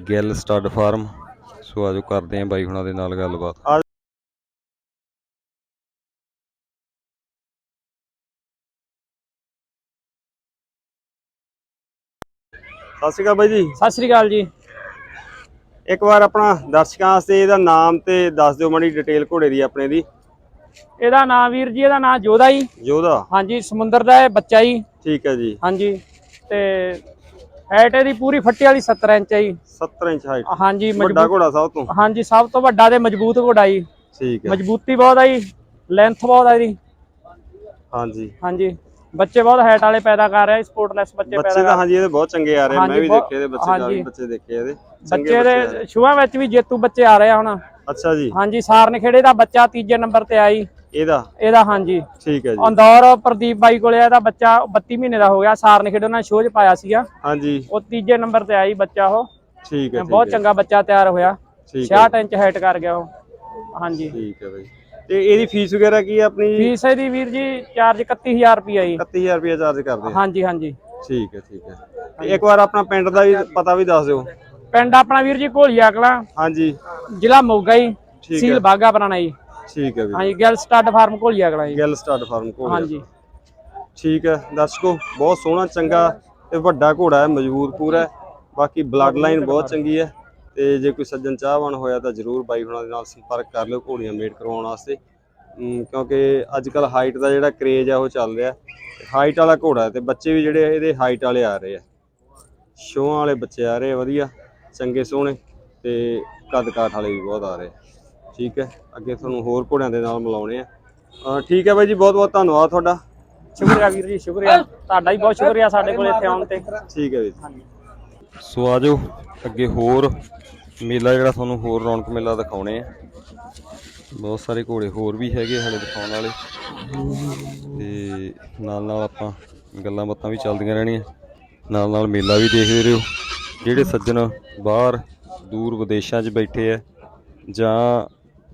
ਗਿੱਲ ਸਟੱਡ ਫਾਰਮ। ਸੋ ਆਜੋ ਕਰਦੇ ਹਾਂ ਬਾਈ ਹੁਣਾਂ ਦੇ ਨਾਲ ਗੱਲਬਾਤ। ਸਤਿ ਸ਼੍ਰੀ ਅਕਾਲ ਬਾਈ ਜੀ। ਸਤਿ ਸ੍ਰੀ ਅਕਾਲ ਜੀ। ਇੱਕ ਵਾਰ ਆਪਣਾ ਦਰਸ਼ਕਾਂ ਵਾਸਤੇ ਇਹਦਾ ਨਾਮ ਤੇ ਦੱਸ ਦਿਓ ਮਾੜੀ ਡਿਟੇਲ ਘੋੜੇ ਦੀ ਆਪਣੇ ਦੀ। ਇਹਦਾ ਨਾਮ ਵੀਰ ਜੀ ਇਹਦਾ ਨਾਮ ਜੋਧਾ ਜੀ। ਯੋਧਾ ਹਾਂਜੀ ਸਮੁੰਦਰ ਦਾ ਇਹ ਬੱਚਾ ਜੀ। ਠੀਕ ਹੈ ਜੀ। ਹਾਂਜੀ ਤੇ ਹਾਈਟ ਇਹਦੀ ਪੂਰੀ ਫੱਟੀ ਵਾਲੀ 70 ਇੰਚ ਹੈ ਜੀ। 70 ਇੰਚ ਹਾਈਟ ਹਾਂਜੀ ਵੱਡਾ ਘੋੜਾ ਸਭ ਤੋਂ। ਹਾਂਜੀ ਸਭ ਤੋਂ ਵੱਡਾ ਤੇ ਮਜ਼ਬੂਤ ਘੋੜਾ ਜੀ। ਠੀਕ ਹੈ। ਮਜ਼ਬੂਤੀ ਬਹੁਤ ਆ ਜੀ ਲੈਂਥ ਬਹੁਤ ਆ ਇਹਦੀ ਹਾਂਜੀ। ਹਾਂਜੀ। ਬੱਚੇ ਬਹੁਤ ਹਾਈਟ ਵਾਲੇ ਪੈਦਾ ਕਰ ਰਿਹਾ ਸਪੋਰਟਲੈਸ ਬੱਚੇ ਬੱਚੇ ਪੈਦਾ ਤਾਂ ਕਰ ਹਾਂਜੀ ਇਹਦੇ ਬਹੁਤ ਚੰਗੇ ਆ ਰਹੇ ਮੈਂ ਵੀ ਦੇਖੇ ਇਹਦੇ ਬੱਚੇ ਕਾਫੀ। ਬੱਚੇ ਦੇਖੇ ਇਹਦੇ। ਬੱਚੇ ਬੱਚੇ ਦੇ ਸ਼ੁਆਂ ਵਿੱਚ ਵੀ ਜੇਤੂ ਬੱਚੇ ਆ ਰਹੇ ਹੁਣ। ਅੱਛਾ ਜੀ। ਹਾਂਜੀ ਸਾਰਨ ਖੇੜੇ ਦਾ ਬੱਚਾ ਤੀਜੇ ਨੰਬਰ ਤੇ ਆਈ। ਇਹਦਾ? ਇਹਦਾ ਹਾਂਜੀ। ਠੀਕ ਹੈ ਜੀ। ਅੰਦੌਰ ਪ੍ਰਦੀਪ ਬਾਈ ਕੋਲੇ ਇਹਦਾ ਬੱਚਾ 32 ਮਹੀਨੇ ਦਾ ਹੋ ਗਿਆ ਸਾਰਨ ਖੇੜੇ ਉਹਨਾਂ ਸ਼ੋਅ 'ਚ ਪਾਇਆ ਸੀਗਾ। ਹਾਂਜੀ। ਉਹ ਤੀਜੇ ਨੰਬਰ ਤੇ ਆਈ ਬੱਚਾ ਉਹ। ਠੀਕ ਹੈ ਬਹੁਤ ਚੰਗਾ ਬੱਚਾ ਤਿਆਰ ਹੋਇਆ। ਠੀਕ ਹੈ 66 ਇੰਚ ਹਾਈਟ ਕਰ ਗਿਆ ਉਹ। ਹਾਂਜੀ। ਠੀਕ ਹੈ ਬਾਈ। ਤੇ ਇਹਦੀ ਫੀਸ ਵਗੈਰਾ ਕੀ ਹੈ ਆਪਣੀ? ਫੀਸ ਇਹਦੀ ਵੀਰ ਜੀ ਚਾਰਜ 31000 ਰੁਪਿਆ ਜੀ। 31000 ਰੁਪਏ ਚਾਰਜ ਕਰਦੇ ਆ। ਹਾਂਜੀ ਹਾਂਜੀ। ਠੀਕ ਹੈ ਠੀਕ ਹੈ। ਤੇ ਇੱਕ ਵਾਰ ਆਪਣਾ ਪਿੰਡ ਦਾ ਵੀ ਪਤਾ ਵੀ ਦੱਸ ਦਿਓ। ਪਿੰਡ ਆਪਣਾ ਵੀਰ ਜੀ ਘੋਲੀਆ ਕਲਾਂ ਹਾਂਜੀ। ਜ਼ਿਲ੍ਹਾ ਮੋਗਾ ਜੀ ਠੀਕ ਹੈ। ਸੀਲ ਬਾਗਾ ਪੁਰਾਣਾ ਜੀ। ਠੀਕ ਹੈ ਵੀ ਹਾਂਜੀ Gill stud farm Gholia Kalan ji. Gill start farm ਕੋਲ ਹਾਂਜੀ। ਠੀਕ ਹੈ ਦਰਸ਼ਕੋ ਬਹੁਤ ਸੋਹਣਾ ਚੰਗਾ ਤੇ ਵੱਡਾ ਘੋੜਾ ਹੈ ਮਜ਼ਬੂਤ ਪੂਰਾ ਹੈ। ਬਾਕੀ ਬਲੱਡ ਲਾਈਨ ਬਹੁਤ ਚੰਗੀ ਹੈ। ਤੇ ਜੇ ਕੋਈ ਸੱਜਣ ਚਾਹਵਾਨ ਹੋਇਆ ਤਾਂ ਜਰੂਰ ਬਾਈ ਹੁਣਾਂ ਦੇ ਨਾਲ ਸੰਪਰਕ ਕਰ ਲਿਓ ਘੋੜੀਆਂ ਮੇਟ ਕਰਵਾਉਣ ਵਾਸਤੇ। ਕਿਉਂਕਿ ਅੱਜ ਕੱਲ ਹਾਈਟ ਦਾ ਜਿਹੜਾ ਕਰੇਜ ਆ ਉਹ ਚੱਲ ਰਿਹਾ। ਹਾਈਟ ਵਾਲਾ ਘੋੜਾ ਤੇ ਬੱਚੇ ਵੀ ਜਿਹੜੇ ਇਹਦੇ ਹਾਈਟ ਵਾਲੇ ਆ ਰਹੇ ਆ। ਸ਼ੋਆਂ ਵਾਲੇ ਬੱਚੇ ਆ ਰਹੇ ਆ ਵਧੀਆ ਚੰਗੇ ਸੋਹਣੇ ਤੇ ਕੱਦ ਕਾਠ ਵਾਲੇ ਵੀ ਬਹੁਤ ਆ ਰਹੇ। ਠੀਕ ਹੈ ਅੱਗੇ ਤੁਹਾਨੂੰ ਹੋਰ ਘੋੜਿਆਂ ਦੇ ਨਾਲ ਮਿਲਾਉਣੇ ਆ। ਠੀਕ ਹੈ ਬਾਈ ਜੀ ਬਹੁਤ ਬਹੁਤ ਧੰਨਵਾਦ ਤੁਹਾਡਾ। ਸ਼ੁਕਰੀਆ ਵੀਰ ਜੀ ਸ਼ੁਕਰੀਆ। ਤੁਹਾਡਾ ਹੀ ਬਹੁਤ ਸ਼ੁਕਰੀਆ ਸਾਡੇ ਕੋਲ ਇੱਥੇ ਆਉਣ ਤੇ। ਠੀਕ ਹੈ ਵੀਰ ਜੀ। ਸੋ ਆਜੋ ਅੱਗੇ ਹੋਰ ਮੇਲਾ ਜਿਹੜਾ ਤੁਹਾਨੂੰ ਹੋਰ ਰੌਣਕ ਮੇਲਾ ਦਿਖਾਉਣੇ ਆ। ਬਹੁਤ ਸਾਰੇ ਘੋੜੇ ਹੋਰ ਵੀ ਹੈਗੇ ਹਲੇ ਦਿਖਾਉਣ ਵਾਲੇ। ਤੇ ਨਾਲ ਨਾਲ ਆਪਾਂ ਗੱਲਾਂ ਬਾਤਾਂ ਵੀ ਚੱਲਦੀਆਂ ਰਹਿਣੀਆਂ। ਨਾਲ ਨਾਲ ਮੇਲਾ ਵੀ ਦੇਖਦੇ ਰਹੋ। ਜਿਹੜੇ ਸੱਜਣ ਬਾਹਰ ਦੂਰ ਵਿਦੇਸ਼ਾਂ 'ਚ ਬੈਠੇ ਆ ਜਾਂ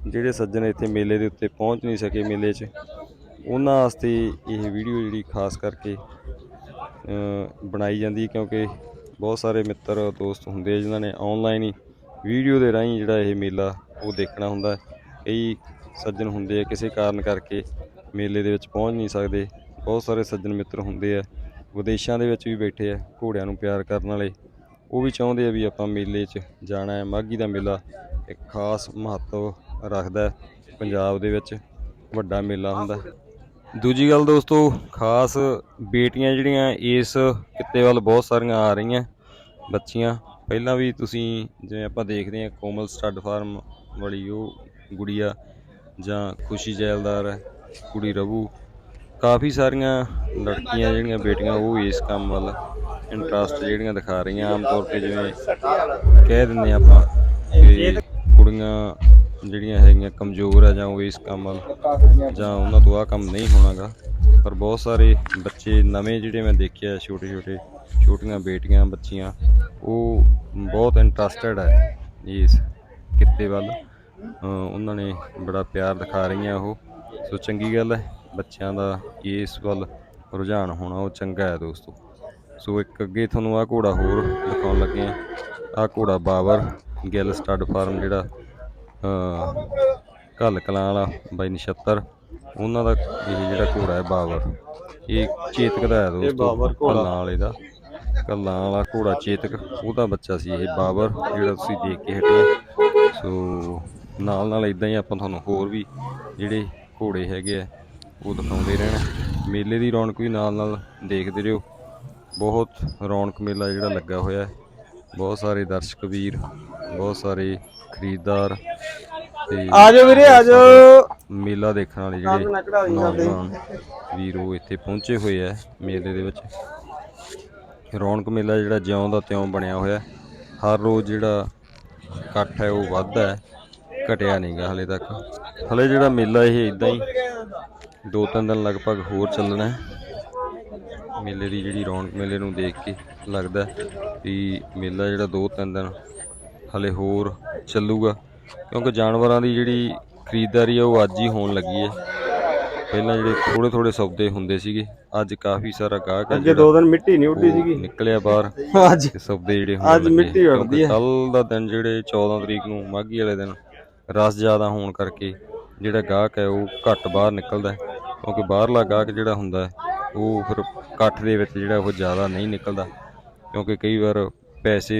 ਜਿਹੜੇ ਸੱਜਣ ਇੱਥੇ ਮੇਲੇ ਦੇ ਉੱਤੇ ਪਹੁੰਚ ਨਹੀਂ ਸਕੇ ਮੇਲੇ 'ਚ, ਉਹਨਾਂ ਵਾਸਤੇ ਇਹ ਵੀਡੀਓ ਜਿਹੜੀ ਖਾਸ ਕਰਕੇ ਬਣਾਈ ਜਾਂਦੀ ਕਿਉਂਕਿ ਬਹੁਤ ਸਾਰੇ ਮਿੱਤਰ, ਦੋਸਤ ਹੁੰਦੇ ਆ ਜਿਨ੍ਹਾਂ ਨੇ ਆਨਲਾਈਨ ਹੀ ਵੀਡੀਓ ਦੇ ਰਾਹੀਂ ਜਿਹੜਾ ਇਹ ਮੇਲਾ ਉਹ ਦੇਖਣਾ ਹੁੰਦਾ ਕਈ ਸੱਜਣ ਹੁੰਦੇ ਆ, ਕਿਸੇ ਕਾਰਨ ਕਰਕੇ ਮੇਲੇ ਦੇ ਵਿੱਚ ਪਹੁੰਚ ਨਹੀਂ ਸਕਦੇ। ਬਹੁਤ ਸਾਰੇ ਸੱਜਣ ਮਿੱਤਰ ਹੁੰਦੇ ਆ, ਵਿਦੇਸ਼ਾਂ ਦੇ ਵਿੱਚ ਵੀ ਬੈਠੇ ਆ, ਘੋੜਿਆਂ ਨੂੰ ਪਿਆਰ ਕਰਨ ਵਾਲੇ। ਉਹ ਵੀ ਚਾਹੁੰਦੇ ਆ ਵੀ ਆਪਾਂ ਮੇਲੇ 'ਚ ਜਾਣਾ ਹੈ। ਮਾਘੀ ਦਾ ਮੇਲਾ ਇੱਕ ਖਾਸ ਮਹੱਤਵ ਰੱਖਦਾ ਪੰਜਾਬ ਦੇ ਵਿੱਚ ਵੱਡਾ ਮੇਲਾ ਹੁੰਦਾ ਦੂਜੀ ਗੱਲ ਦੋਸਤੋ, ਖਾਸ ਬੇਟੀਆਂ ਜਿਹੜੀਆਂ ਇਸ ਕਿੱਤੇ ਵੱਲ ਬਹੁਤ ਸਾਰੀਆਂ ਆ ਰਹੀਆਂ ਬੱਚੀਆਂ। ਪਹਿਲਾਂ ਵੀ ਤੁਸੀਂ ਜਿਵੇਂ ਆਪਾਂ ਦੇਖਦੇ ਹਾਂ, ਕੋਮਲ ਸਟੱਡ ਫਾਰਮ ਵਾਲੀ ਉਹ ਗੁੜੀਆ ਜਾਂ ਖੁਸ਼ੀ ਜੈਲਦਾਰ ਹੈ ਕੁੜੀ ਰਵੂ, ਕਾਫੀ ਸਾਰੀਆਂ ਲੜਕੀਆਂ ਜਿਹੜੀਆਂ ਬੇਟੀਆਂ ਉਹ ਇਸ ਕੰਮ ਵੱਲ ਇੰਟਰਸਟ ਜਿਹੜੀਆਂ ਦਿਖਾ ਰਹੀਆਂ। ਆਮ ਤੌਰ ਤੇ ਜਿਵੇਂ ਕਹਿ ਦਿੰਦੇ ਆਪਾਂ ਕੁੜੀਆਂ ਜਿਹੜੀਆਂ ਹੈਗੀਆਂ ਕਮਜ਼ੋਰ ਆ ਜਾਂ ਉਹ ਇਸ ਕੰਮ ਵੱਲ, ਜਾਂ ਉਹਨਾਂ ਤੋਂ ਆ ਕੰਮ ਨਹੀਂ ਹੋਣਾਗਾ। ਪਰ ਬਹੁਤ ਸਾਰੇ ਬੱਚੇ ਨਵੇਂ ਜਿਹੜੇ ਮੈਂ ਦੇਖਿਆ ਛੋਟੇ ਛੋਟੇ ਛੋਟੀਆਂ ਬੇਟੀਆਂ, ਬੱਚੀਆਂ, ਉਹ ਬਹੁਤ ਇੰਟਰਸਟਡ ਹੈ ਇਸ ਕਿੱਤੇ ਵੱਲ। ਉਹਨਾਂ ਨੇ ਬੜਾ ਪਿਆਰ ਦਿਖਾ ਰਹੀਆਂ ਉਹ। ਸੋ ਚੰਗੀ ਗੱਲ ਹੈ, ਬੱਚਿਆਂ ਦਾ ਇਸ ਵੱਲ ਰੁਝਾਨ ਹੋਣਾ ਉਹ ਚੰਗਾ ਹੈ ਦੋਸਤੋ। ਸੋ ਇੱਕ ਅੱਗੇ ਤੁਹਾਨੂੰ ਆ ਘੋੜਾ ਹੋਰ ਦਿਖਾਉਣ ਲੱਗੇ ਆ ਆ ਘੋੜਾ ਬਾਬਰ ਗਿੱਲ ਸਟੱਡ ਫਾਰਮ ਜਿਹੜਾ ਘੱਲ ਕਲਾਂ ਵਾਲਾ ਬਾਈ ਨਛੱਤਰ। ਉਹਨਾਂ ਦਾ ਇਹ ਜਿਹੜਾ ਘੋੜਾ ਹੈ ਬਾਬਰ ਇਹ ਚੇਤਕ ਦਾ ਹੈ ਦੋਸਤੋ। ਘੱਲਾਂ ਵਾਲੇ ਦਾ। ਕੱਲਾਂ ਵਾਲਾ ਘੋੜਾ ਚੇਤਕ ਉਹਦਾ ਬੱਚਾ ਸੀ ਇਹ ਬਾਬਰ ਜਿਹੜਾ ਤੁਸੀਂ ਦੇਖ ਕੇ ਹਟੇ ਸੋ ਨਾਲ ਨਾਲ ਇਦਾਂ ਹੀ ਆਪਾਂ ਤੁਹਾਨੂੰ ਹੋਰ ਵੀ ਜਿਹੜੇ ਘੋੜੇ ਹੈਗੇ ਆ ਉਹ ਦਿਖਾਉਂਦੇ ਰਹਿਣਾ। ਮੇਲੇ ਦੀ ਰੌਣਕ ਵੀ ਨਾਲ ਨਾਲ ਦੇਖਦੇ ਰਹੋ। ਬਹੁਤ ਰੌਣਕ ਮੇਲਾ ਜਿਹੜਾ ਲੱਗਾ ਹੋਇਆ ਹੈ। ਬਹੁਤ ਸਾਰੇ ਦਰਸ਼ਕ ਵੀਰ ਬਹੁਤ ਸਾਰੇ ਖਰੀਦਦਾਰ ਤੇ ਆ ਜਾਓ ਵੀਰੇ ਆ ਜਾਓ ਮੇਲਾ ਦੇਖਣ ਵਾਲੇ ਜਿਹੜੇ। ਨੌਜਵਾਨ ਵੀਰ ਇੱਥੇ ਪਹੁੰਚੇ ਹੋਏ ਆ ਮੇਲੇ ਦੇ ਵਿੱਚ ਰੌਣਕ ਮੇਲਾ ਜਿਹੜਾ ਜਿਉਂ ਦਾ ਤਿਉਂ ਬਣਿਆ ਹੋਇਆ। ਹਰ ਰੋਜ਼ ਜਿਹੜਾ ਇਕੱਠ ਹੈ ਉਹ ਵੱਧਦਾ ਹੈ ਘਟਿਆ ਨਹੀਂਗਾ ਹਲੇ ਤੱਕ ਹਲੇ ਜਿਹੜਾ ਮੇਲਾ ਇਹ ਇਦਾਂ ਹੀ ਦੋ ਤਿੰਨ ਦਿਨ ਲਗਭਗ ਹੋਰ ਚੱਲਣਾ ਹੈ ਮੇਲੇ ਦੀ ਜਿਹੜੀ ਰੌਣਕ ਮੇਲੇ ਨੂੰ ਦੇਖ ਕੇ ਲੱਗਦਾ ਵੀ ਮੇਲਾ ਜਿਹੜਾ ਦੋ ਤਿੰਨ ਦਿਨ ਹਲੇ ਹੋਰ ਚੱਲੂਗਾ ਕਿਉਂਕਿ ਜਾਨਵਰਾਂ ਦੀ ਜਿਹੜੀ ਖਰੀਦਦਾਰੀ ਹੈ ਉਹ ਅੱਜ ਹੀ ਹੋਣ ਲੱਗੀ ਹੈ। ਪਹਿਲਾਂ ਜਿਹੜੇ ਥੋੜੇ ਥੋੜੇ ਸੌਦੇ ਹੁੰਦੇ ਸੀਗੇ ਅੱਜ ਕਾਫੀ ਸਾਰਾ ਗਾਹਕ ਅੱਗੇ ਦੋ ਦਿਨ ਮਿੱਟੀ ਨਹੀਂ ਉੱਡੀ ਸੀਗੀ। ਨਿਕਲਿਆ ਬਾਹਰ ਅੱਜ। ਸੌਦੇ ਜਿਹੜੇ ਅੱਜ ਮਿੱਟੀ ਉੱਡਦੀ ਹੈ। ਕੱਲ ਦਾ ਦਿਨ ਜਿਹੜੇ 14 ਤਰੀਕ ਨੂੰ ਮਾਘੀ ਵਾਲੇ ਦਿਨ ਰਸ ਜ਼ਿਆਦਾ ਹੋਣ ਕਰਕੇ ਜਿਹੜਾ ਗਾਹਕ ਹੈ ਉਹ ਘੱਟ ਬਾਹਰ ਨਿਕਲਦਾ ਕਿਉਂਕਿ ਬਾਹਰਲਾ ਗਾਹਕ ਜਿਹੜਾ ਹੁੰਦਾ ਉਹ ਫਿਰ ਇਕੱਠ ਦੇ ਵਿੱਚ ਜਿਹੜਾ ਉਹ ਜ਼ਿਆਦਾ ਨਹੀਂ ਨਿਕਲਦਾ ਕਿਉਂਕਿ ਕਈ ਵਾਰ ਪੈਸੇ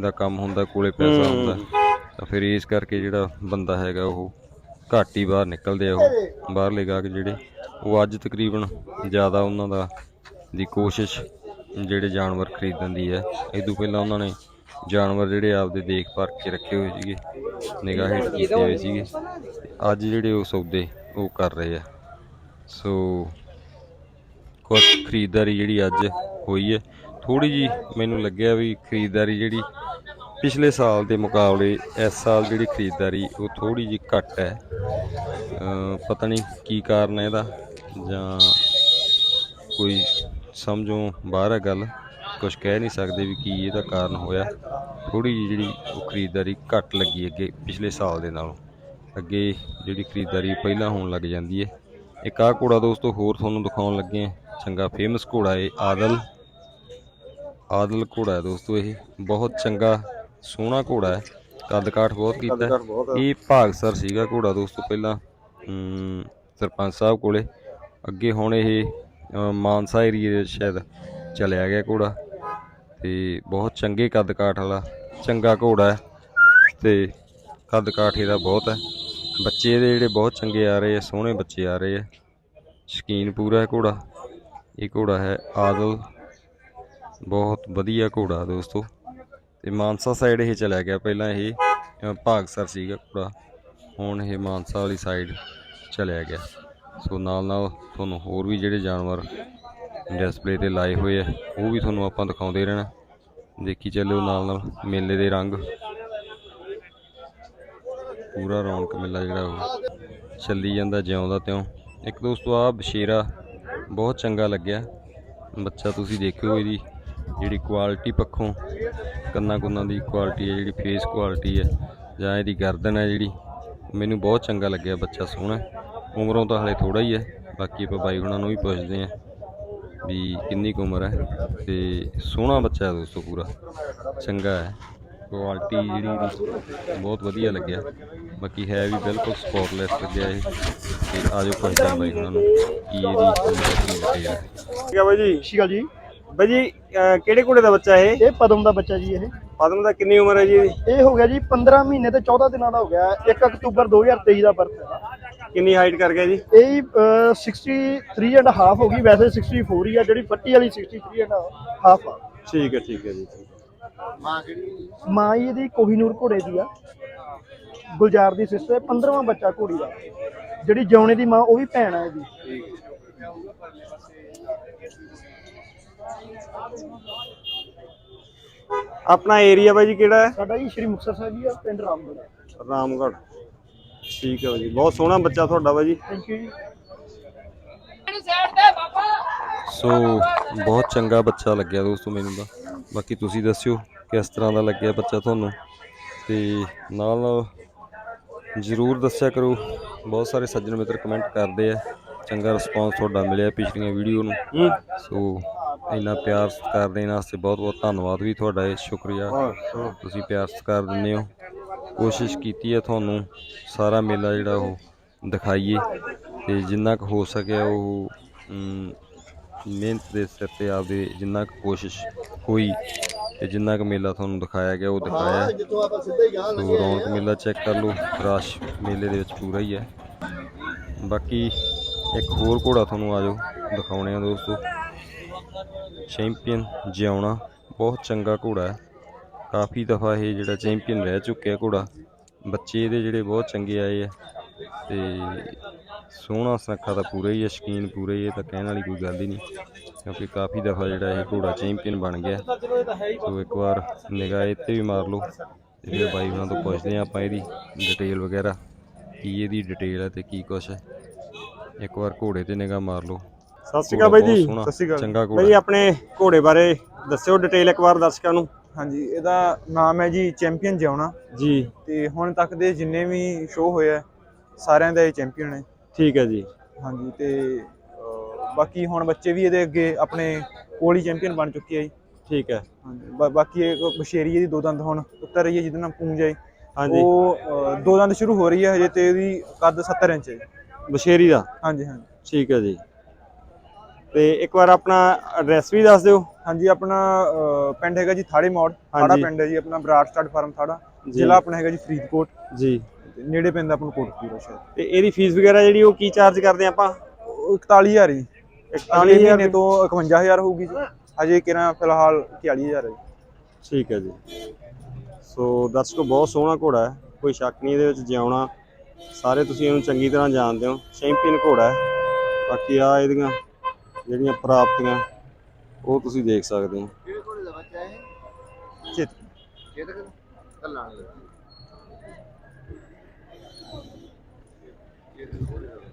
ਦਾ ਕੰਮ ਹੁੰਦਾ ਕੋਲੇ ਪੈਸਾ ਹੁੰਦਾ ਤਾਂ ਫਿਰ ਇਸ ਕਰਕੇ ਜਿਹੜਾ ਬੰਦਾ ਹੈਗਾ ਉਹ ਘੱਟ ਹੀ ਬਾਹਰ ਨਿਕਲਦੇ ਆ ਉਹ ਬਾਹਰਲੇ ਗਾਹਕ ਜਿਹੜੇ ਉਹ ਅੱਜ ਤਕਰੀਬਨ ਜ਼ਿਆਦਾ ਉਹਨਾਂ ਦਾ ਦੀ ਕੋਸ਼ਿਸ਼ ਜਿਹੜੇ ਜਾਨਵਰ ਖਰੀਦਣ ਦੀ ਹੈ। ਇਹ ਤੋਂ ਪਹਿਲਾਂ ਉਹਨਾਂ ਨੇ ਜਾਨਵਰ ਜਿਹੜੇ ਆਪਦੇ ਦੇਖ ਪਰਖ ਕੇ ਰੱਖੇ ਹੋਏ ਸੀਗੇ ਨਿਗਾਹ ਹੇਠ ਕੀਤੇ ਹੋਏ ਸੀਗੇ ਅੱਜ ਜਿਹੜੇ ਉਹ ਸੌਦੇ ਉਹ ਕਰ ਰਹੇ ਆ। ਸੋ ਕੁਝ ਖਰੀਦਦਾਰੀ ਜਿਹੜੀ ਅੱਜ ਹੋਈ ਹੈ ਥੋੜੀ ਜੀ ਮੈਨੂੰ ਲੱਗਿਆ ਵੀ ਖਰੀਦਦਾਰੀ ਜਿਹੜੀ ਪਿਛਲੇ ਸਾਲ ਦੇ ਮੁਕਾਬਲੇ, ਇਸ ਸਾਲ ਜਿਹੜੀ ਖਰੀਦਦਾਰੀ ਉਹ ਥੋੜੀ ਜੀ ਘੱਟ ਹੈ। ਪਤਾ ਨਹੀਂ ਕੀ ਕਾਰਨ ਹੈ ਇਹਦਾ ਜਾਂ ਕੋਈ ਸਮਝੋ ਬਾਹਰ ਹੈ ਗੱਲ ਕੁਝ ਕਹਿ ਨਹੀਂ ਸਕਦੇ ਵੀ ਕੀ ਇਹਦਾ ਕਾਰਨ ਹੋਇਆ। ਥੋੜੀ ਜਿਹੀ ਜਿਹੜੀ ਉਹ ਖਰੀਦਦਾਰੀ ਘੱਟ ਲੱਗੀ ਅੱਗੇ ਪਿਛਲੇ ਸਾਲ ਦੇ ਨਾਲੋਂ। ਅੱਗੇ ਜਿਹੜੀ ਖਰੀਦਦਾਰੀ ਪਹਿਲਾਂ ਹੋਣ ਲੱਗ ਜਾਂਦੀ ਹੈ। ਇੱਕ ਆਹ ਘੋੜਾ ਦੋਸਤੋ ਹੋਰ ਤੁਹਾਨੂੰ ਦਿਖਾਉਣ ਲੱਗੇ ਹਾਂ। ਚੰਗਾ ਫੇਮਸ ਘੋੜਾ ਹੈ ਆਦਲ। ਆਦਲ ਘੋੜਾ ਹੈ ਦੋਸਤੋ ਇਹ। ਬਹੁਤ ਚੰਗਾ ਸੋਹਣਾ ਘੋੜਾ ਹੈ। ਕੱਦ ਕਾਠ ਬਹੁਤ ਕੀਤਾ ਹੈ। ਇਹ ਭਾਗਸਰ ਸੀਗਾ ਘੋੜਾ ਦੋਸਤੋ ਪਹਿਲਾਂ। ਅਮ, ਸਰਪੰਚ ਸਾਹਿਬ ਕੋਲੇ। ਅੱਗੇ ਹੁਣ ਇਹ ਅ, ਮਾਨਸਾ ਏਰੀਏ ਦੇ ਵਿੱਚ ਸ਼ਾਇਦ ਚਲਿਆ ਗਿਆ ਘੋੜਾ। ਤੇ ਬਹੁਤ ਚੰਗੇ ਕੱਦ ਕਾਠ ਵਾਲਾ ਚੰਗਾ ਘੋੜਾ ਹੈ। ਤੇ ਕੱਦ ਕਾਠ ਇਹਦਾ ਬਹੁਤ ਹੈ। ਬੱਚੇ ਇਹਦੇ ਜਿਹੜੇ ਬਹੁਤ ਚੰਗੇ ਆ ਰਹੇ ਆ ਸੋਹਣੇ ਬੱਚੇ ਆ ਰਹੇ ਆ ਸ਼ਕੀਨ ਪੂਰਾ ਹੈ ਘੋੜਾ। ਇਹ ਘੋੜਾ ਹੈ ਆਦਲ ਬਹੁਤ ਵਧੀਆ ਘੋੜਾ ਦੋਸਤੋ। ਤੇ ਮਾਨਸਾ ਸਾਈਡ ਇਹ ਚਲਿਆ ਗਿਆ। ਪਹਿਲਾਂ ਇਹ ਅ, ਭਾਗਸਰ ਸੀਗਾ ਘੋੜਾ। ਹੁਣ ਇਹ ਮਾਨਸਾ ਵਾਲੀ ਸਾਈਡ ਚਲਿਆ ਗਿਆ। ਸੋ ਨਾਲ ਨਾਲ ਤੁਹਾਨੂੰ ਹੋਰ ਵੀ ਜਿਹੜੇ ਜਾਨਵਰ ਡਿਸਪਲੇ ਤੇ ਲਾਏ ਹੋਏ ਆ ਉਹ ਵੀ ਤੁਹਾਨੂੰ ਆਪਾਂ ਦਿਖਾਉਂਦੇ ਰਹਿਣਾ। ਦੇਖੀ ਚੱਲਿਓ ਨਾਲ ਨਾਲ ਮੇਲੇ ਦੇ ਰੰਗ। ਪੂਰਾ ਰੌਣਕ ਮੇਲਾ ਜਿਹੜਾ ਉਹ ਚੱਲੀ ਜਾਂਦਾ ਜਿਉਂਦਾ ਤਿਉਂ। ਇੱਕ ਦੋਸਤੋ ਆ ਬਸ਼ੇਰਾ ਬਹੁਤ ਚੰਗਾ ਲੱਗਿਆ। ਬੱਚਾ ਤੁਸੀਂ ਦੇਖਿਓ ਇਹਦੀ। ਜਿਹੜੀ ਕੁਆਲਿਟੀ ਪੱਖੋਂ ਕੰਨਾਂ ਕੁੰਨਾਂ ਦੀ ਕੁਆਲਿਟੀ ਹੈ ਜਿਹੜੀ ਫੇਸ ਕੁਆਲਿਟੀ ਹੈ ਜਾਂ ਇਹਦੀ ਗਰਦਨ ਹੈ ਜਿਹੜੀ ਮੈਨੂੰ ਬਹੁਤ ਚੰਗਾ ਲੱਗਿਆ ਬੱਚਾ ਸੋਹਣਾ। ਉਮਰੋਂ ਤਾਂ ਹਲੇ ਥੋੜਾ ਹੀ ਹੈ ਬਾਕੀ ਆਪਾਂ ਬਾਈ ਹੁਣਾਂ ਨੂੰ ਵੀ ਪੁੱਛਦੇ ਹਾਂ ਵੀ ਕਿੰਨੀ ਕੁ ਉਮਰ ਹੈ ਤੇ ਸੋਹਣਾ ਬੱਚਾ ਹੈ ਦੋਸਤੋ ਪੂਰਾ ਚੰਗਾ ਹੈ। ਕੁਆਲਿਟੀ ਜਿਹੜੀ ਬਹੁਤ ਵਧੀਆ ਲੱਗਿਆ ਬਾਕੀ ਹੈ ਵੀ ਬਿਲਕੁਲ ਸਪੋਰਟਲੈਸ ਲੱਗਿਆ ਇਹ। ਤੇ ਆਜੋ ਪੁੱਛਦੇ ਹਾਂ ਬਾਈ ਹੁਣਾਂ ਨੂੰ ਕੀ ਇਹਦੀ ਕੀ ਹੈ ਠੀਕ ਹੈ ਬਾਈ ਜੀ। ਸ਼ੀਗਲ ਜੀ। ਬਾਈ ਜੀ ਅਹ ਕਿਹੜੇ ਘੋੜੇ ਦਾ ਬੱਚਾ ਇਹ? ਇਹ ਪਦਮ ਦਾ ਬੱਚਾ ਜੀ ਇਹ। ਪਦਮ ਦਾ ਕਿੰਨੀ ਉਮਰ ਹੈ ਜੀ ਇਹਦੀ? ਇਹ ਹੋ ਗਿਆ ਜੀ 15 ਮਹੀਨੇ ਤੇ 14 ਦਿਨਾਂ ਦਾ ਹੋ ਗਿਆ। 1 ਅਕਤੂਬਰ 2023 ਦਾ ਬਰਥ ਹੈ। ਕਿੰਨੀ ਹਾਈਟ ਕਰ ਗਿਆ ਜੀ? ਇਹ ਜੀ, ਅਹ, 63 ਐਂਡ ਹਾਫ ਹੋ ਗਈ। ਵੈਸੇ 64 ਹੀ ਆ ਜਿਹੜੀ ਫੱਟੀ ਵਾਲੀ 63 ਐਂਡ ਹਾਫ ਆ। ਠੀਕ ਹੈ ਠੀਕ ਹੈ ਜੀ ਠੀਕ ਹੈ। ਮਾਂ ਜੀ? ਇਹਦੀ ਕੋਹੀਨੂਰ ਘੋੜੇ ਦੀ ਆ। ਗੁਲਜ਼ਾਰ ਦੀ ਸਿਸਟਰ 15ਵਾਂ ਬੱਚਾ ਘੋੜੀ ਦਾ। ਜਿਹੜੀ ਜੌਣੇ ਦੀ ਮਾਂ ਉਹ ਵੀ ਭੈਣ ਆ ਇਹਦੀ। ਆਪਣਾ ਏਰੀਆ ਬਾਈ ਜੀ ਕਿਹੜਾ ਹੈ? ਸਾਡਾ ਜੀ ਸ਼੍ਰੀ ਮੁਕਤਸਰ ਸਾਹਿਬ ਜੀ ਆ ਪਿੰਡ ਰਾਮਗੜ੍ਹ ਰਾਮਗੜ੍ਹ। ਠੀਕ ਹੈ ਬਾਈ ਜੀ ਬਹੁਤ ਸੋਹਣਾ ਬੱਚਾ ਤੁਹਾਡਾ ਬਾਈ ਜੀ। ਥੈਂਕ ਯੂ ਜੀ। ਸੋ ਬਹੁਤ ਚੰਗਾ ਬੱਚਾ ਲੱਗਿਆ ਦੋਸਤੋ ਮੈਨੂੰ ਤਾਂ। ਬਾਕੀ ਤੁਸੀਂ ਦੱਸਿਓ ਕਿਸ ਤਰ੍ਹਾਂ ਦਾ ਲੱਗਿਆ ਬੱਚਾ ਤੁਹਾਨੂੰ? ਤੇ ਨਾਲ ਨਾਲ ਜਰੂਰ ਦੱਸਿਆ ਕਰੋ। ਬਹੁਤ ਸਾਰੇ ਸੱਜਣ ਮਿੱਤਰ ਕਮੈਂਟ ਕਰਦੇ ਆ। ਚੰਗਾ ਰਿਸਪਾਂਸ ਤੁਹਾਡਾ ਮਿਲਿਆ ਪਿਛਲੀਆਂ ਵੀਡੀਓ ਨੂੰ। ਸੋ ਇੰਨਾ ਪਿਆਰ ਸਤਿਕਾਰ ਦੇਣ ਵਾਸਤੇ ਬਹੁਤ ਬਹੁਤ ਧੰਨਵਾਦ ਵੀ ਤੁਹਾਡਾ ਇਹ ਸ਼ੁਕਰੀਆ। ਤੁਸੀਂ ਪਿਆਰ ਸਤਿਕਾਰ ਦਿੰਦੇ ਹੋ। ਕੋਸ਼ਿਸ਼ ਕੀਤੀ ਹੈ ਤੁਹਾਨੂੰ ਸਾਰਾ ਮੇਲਾ ਜਿਹੜਾ ਉਹ ਦਿਖਾਈਏ ਤੇ ਜਿੰਨਾ ਕੁ ਹੋ ਸਕਿਆ ਉਹ ਮਿਹਨਤ ਦੇ ਸਿਰ ਤੇ ਆਪਦੇ ਜਿੰਨਾ ਕੁ ਕੋਸ਼ਿਸ਼ ਹੋਈ ਤੇ ਜਿੰਨਾ ਕੁ ਮੇਲਾ ਤੁਹਾਨੂੰ ਦਿਖਾਇਆ ਗਿਆ ਉਹ ਦਿਖਾਇਆ। ਸੋ ਰੌਣਕ ਮੇਲਾ ਚੈੱਕ ਕਰ ਲਓ, ਰਸ਼ ਮੇਲੇ ਦੇ ਵਿੱਚ ਪੂਰਾ ਹੀ ਹੈ। ਬਾਕੀ ਇੱਕ ਹੋਰ ਘੋੜਾ ਤੁਹਾਨੂੰ ਆਜੋ ਦਿਖਾਉਣੇ ਆ ਦੋਸਤੋ। ਚੈਂਪੀਅਨ ਜਿਉਣਾ ਬਹੁਤ ਚੰਗਾ ਘੋੜਾ ਹੈ। ਕਾਫੀ ਦਫਾ ਇਹ ਜਿਹੜਾ ਚੈਂਪੀਅਨ ਰਹਿ ਚੁੱਕਿਆ ਘੋੜਾ, ਬੱਚੇ ਇਹਦੇ ਜਿਹੜੇ ਬਹੁਤ ਚੰਗੇ ਆਏ ਆ ਤੇ ਸੋਹਣਾ ਸੁਨੱਖਾ ਤਾਂ ਪੂਰਾ ਹੀ ਹੈ ਸ਼ਕੀਨ ਪੂਰਾ ਹੀ ਹੈ ਇਹ ਤਾਂ ਕਹਿਣ ਵਾਲੀ ਕੋਈ ਗੱਲ ਹੀ ਨਹੀਂ ਕਿਉਂਕਿ ਕਾਫੀ ਦਫਾ ਜਿਹੜਾ ਇਹ ਘੋੜਾ ਚੈਂਪੀਅਨ ਬਣ ਗਿਆ। ਸੋ ਇੱਕ ਵਾਰ ਨਿਗਾਹ ਇੱਥੇ ਵੀ ਮਾਰ ਲਓ ਤੇ ਫਿਰ ਬਾਈ ਉਹਨਾਂ ਤੋਂ ਪੁੱਛਦੇ ਹਾਂ ਆਪਾਂ ਇਹਦੀ ਡਿਟੇਲ ਵਗੈਰਾ, ਕੀ ਇਹਦੀ ਡਿਟੇਲ ਹੈ ਤੇ ਕੀ ਕੁਛ ਹੈ। ਇੱਕ ਵਾਰ ਘੋੜੇ ਤੇ ਨਿਗਾਹ ਮਾਰ ਲਓ। ਸਤਿ ਸ਼੍ਰੀ ਅਕਾਲ ਬਾਈ ਜੀ ਸਤਿ ਸ਼੍ਰੀ ਅਕਾਲ। ਚੰਗਾ ਘੋੜਾ। ਬਾਈ ਆਪਣੇ ਘੋੜੇ ਬਾਰੇ ਦੱਸਿਓ ਡਿਟੇਲ ਇੱਕ ਵਾਰ ਦਰਸ਼ਕਾਂ ਨੂੰ। ਹਾਂਜੀ ਇਹਦਾ ਨਾਮ ਹੈ ਜੀ ਚੈਂਪੀਅਨ ਜਿਉਣਾ। ਜੀ। ਤੇ ਹੁਣ ਤੱਕ ਦੇ ਜਿੰਨੇ ਵੀ ਸ਼ੋਅ ਹੋਏ ਆ ਸਾਰਿਆਂ ਦਾ ਇਹ ਚੈਂਪੀਅਨ ਹੈ। ਠੀਕ ਹੈ ਜੀ। ਹਾਂਜੀ ਤੇ ਬਾਕੀ ਹੁਣ ਬੱਚੇ ਵੀ ਇਹਦੇ ਅੱਗੇ ਆਪਣੇ ਕੋਲ ਹੀ ਚੈਂਪੀਅਨ ਬਣ ਚੁੱਕੇ ਆ ਜੀ। ਠੀਕ ਹੈ। ਹਾਂਜੀ ਬਾ- ਬਾਕੀ ਇਹ ਬਸ਼ੇਰੀ ਦੀ ਦੋ ਦੰਦ ਹੁਣ ਉੱਤਰ ਰਹੀ ਹੈ ਜਿਹਦੇ ਨਾਲ ਪੂੰਜ ਹੈ ਹਾਂਜੀ। ਉਹ ਦੋ ਦੰਦ ਸ਼ੁਰੂ ਹੋ ਰਹੀ ਹੈ ਹਜੇ ਤੇ ਇਹਦੀ ਕੱਦ 70 ਇੰਚ ਹੈ। ਬਸ਼ੇਰੀ ਦਾ? ਹਾਂਜੀ ਹਾਂਜੀ। ਠੀਕ ਹੈ ਜੀ। ਤੇ ਇੱਕ ਵਾਰ ਆਪਣਾ ਐਡਰੈਸ ਵੀ ਦੱਸ ਦਿਓ। ਹਾਂਜੀ ਆਪਣਾ ਪਿੰਡ ਹੈਗਾ ਜੀ ਥਾੜੇ ਮੋੜ। ਥਾੜਾ। ਪਿੰਡ ਹੈ ਜੀ ਆਪਣਾ ਬਰਾੜ ਸਟਾਡ ਫਾਰਮ ਥਾੜਾ। ਜ਼ਿਲ੍ਹਾ ਆਪਣਾ ਹੈਗਾ ਜੀ ਫਰੀਦਕੋਟ। ਜੀ। ਤੇ ਨੇੜੇ ਪੈਂਦਾ ਆਪਣਾ ਕੋਟਕਪੂਰਾ ਸ਼ਹਿਰ। ਤੇ ਇਹਦੀ ਫੀਸ ਵਗੈਰਾ ਜਿਹੜੀ ਉਹ ਕੀ ਚਾਰਜ ਕਰਦੇ ਆਪਾਂ? ਉਹ 41000 ਜੀ। 41000 41 ਮਹੀਨੇ ਤੋਂ 51000 ਹੋਊਗੀ ਜੀ। ਅਜੇ ਕਿਰਾਂ ਫਿਲਹਾਲ 41000 ਹੈ ਜੀ। ਠੀਕ ਹੈ ਜੀ। ਸੋ ਦਰਸ਼ਕੋ ਬਹੁਤ ਸੋਹਣਾ ਘੋੜਾ ਹੈ। ਕੋਈ ਸ਼ੱਕ ਨਹੀਂ ਇਹਦੇ ਵਿੱਚ ਜਿਉਣਾ। ਸਾਰੇ ਤੁਸੀਂ ਇਹਨੂੰ ਚੰਗੀ ਤਰ੍ਹਾਂ ਜਾਣਦੇ ਹੋ। ਚੈਂਪੀਅਨ ਘੋੜਾ ਹੈ। ਬਾਕੀ ਆ ਇਹਦੀਆਂ ਜਿਹੜੀਆਂ ਪ੍ਰਾਪਤੀਆਂ ਉਹ ਤੁਸੀਂ ਦੇਖ ਸਕਦੇ ਹੋ। ਕਿਹੜੇ ਘੋੜੇ ਦਾ ਬੱਚਾ ਹੈ ਚਿੱਤ। ਕਿਹਦੇ ਕੱਲਾ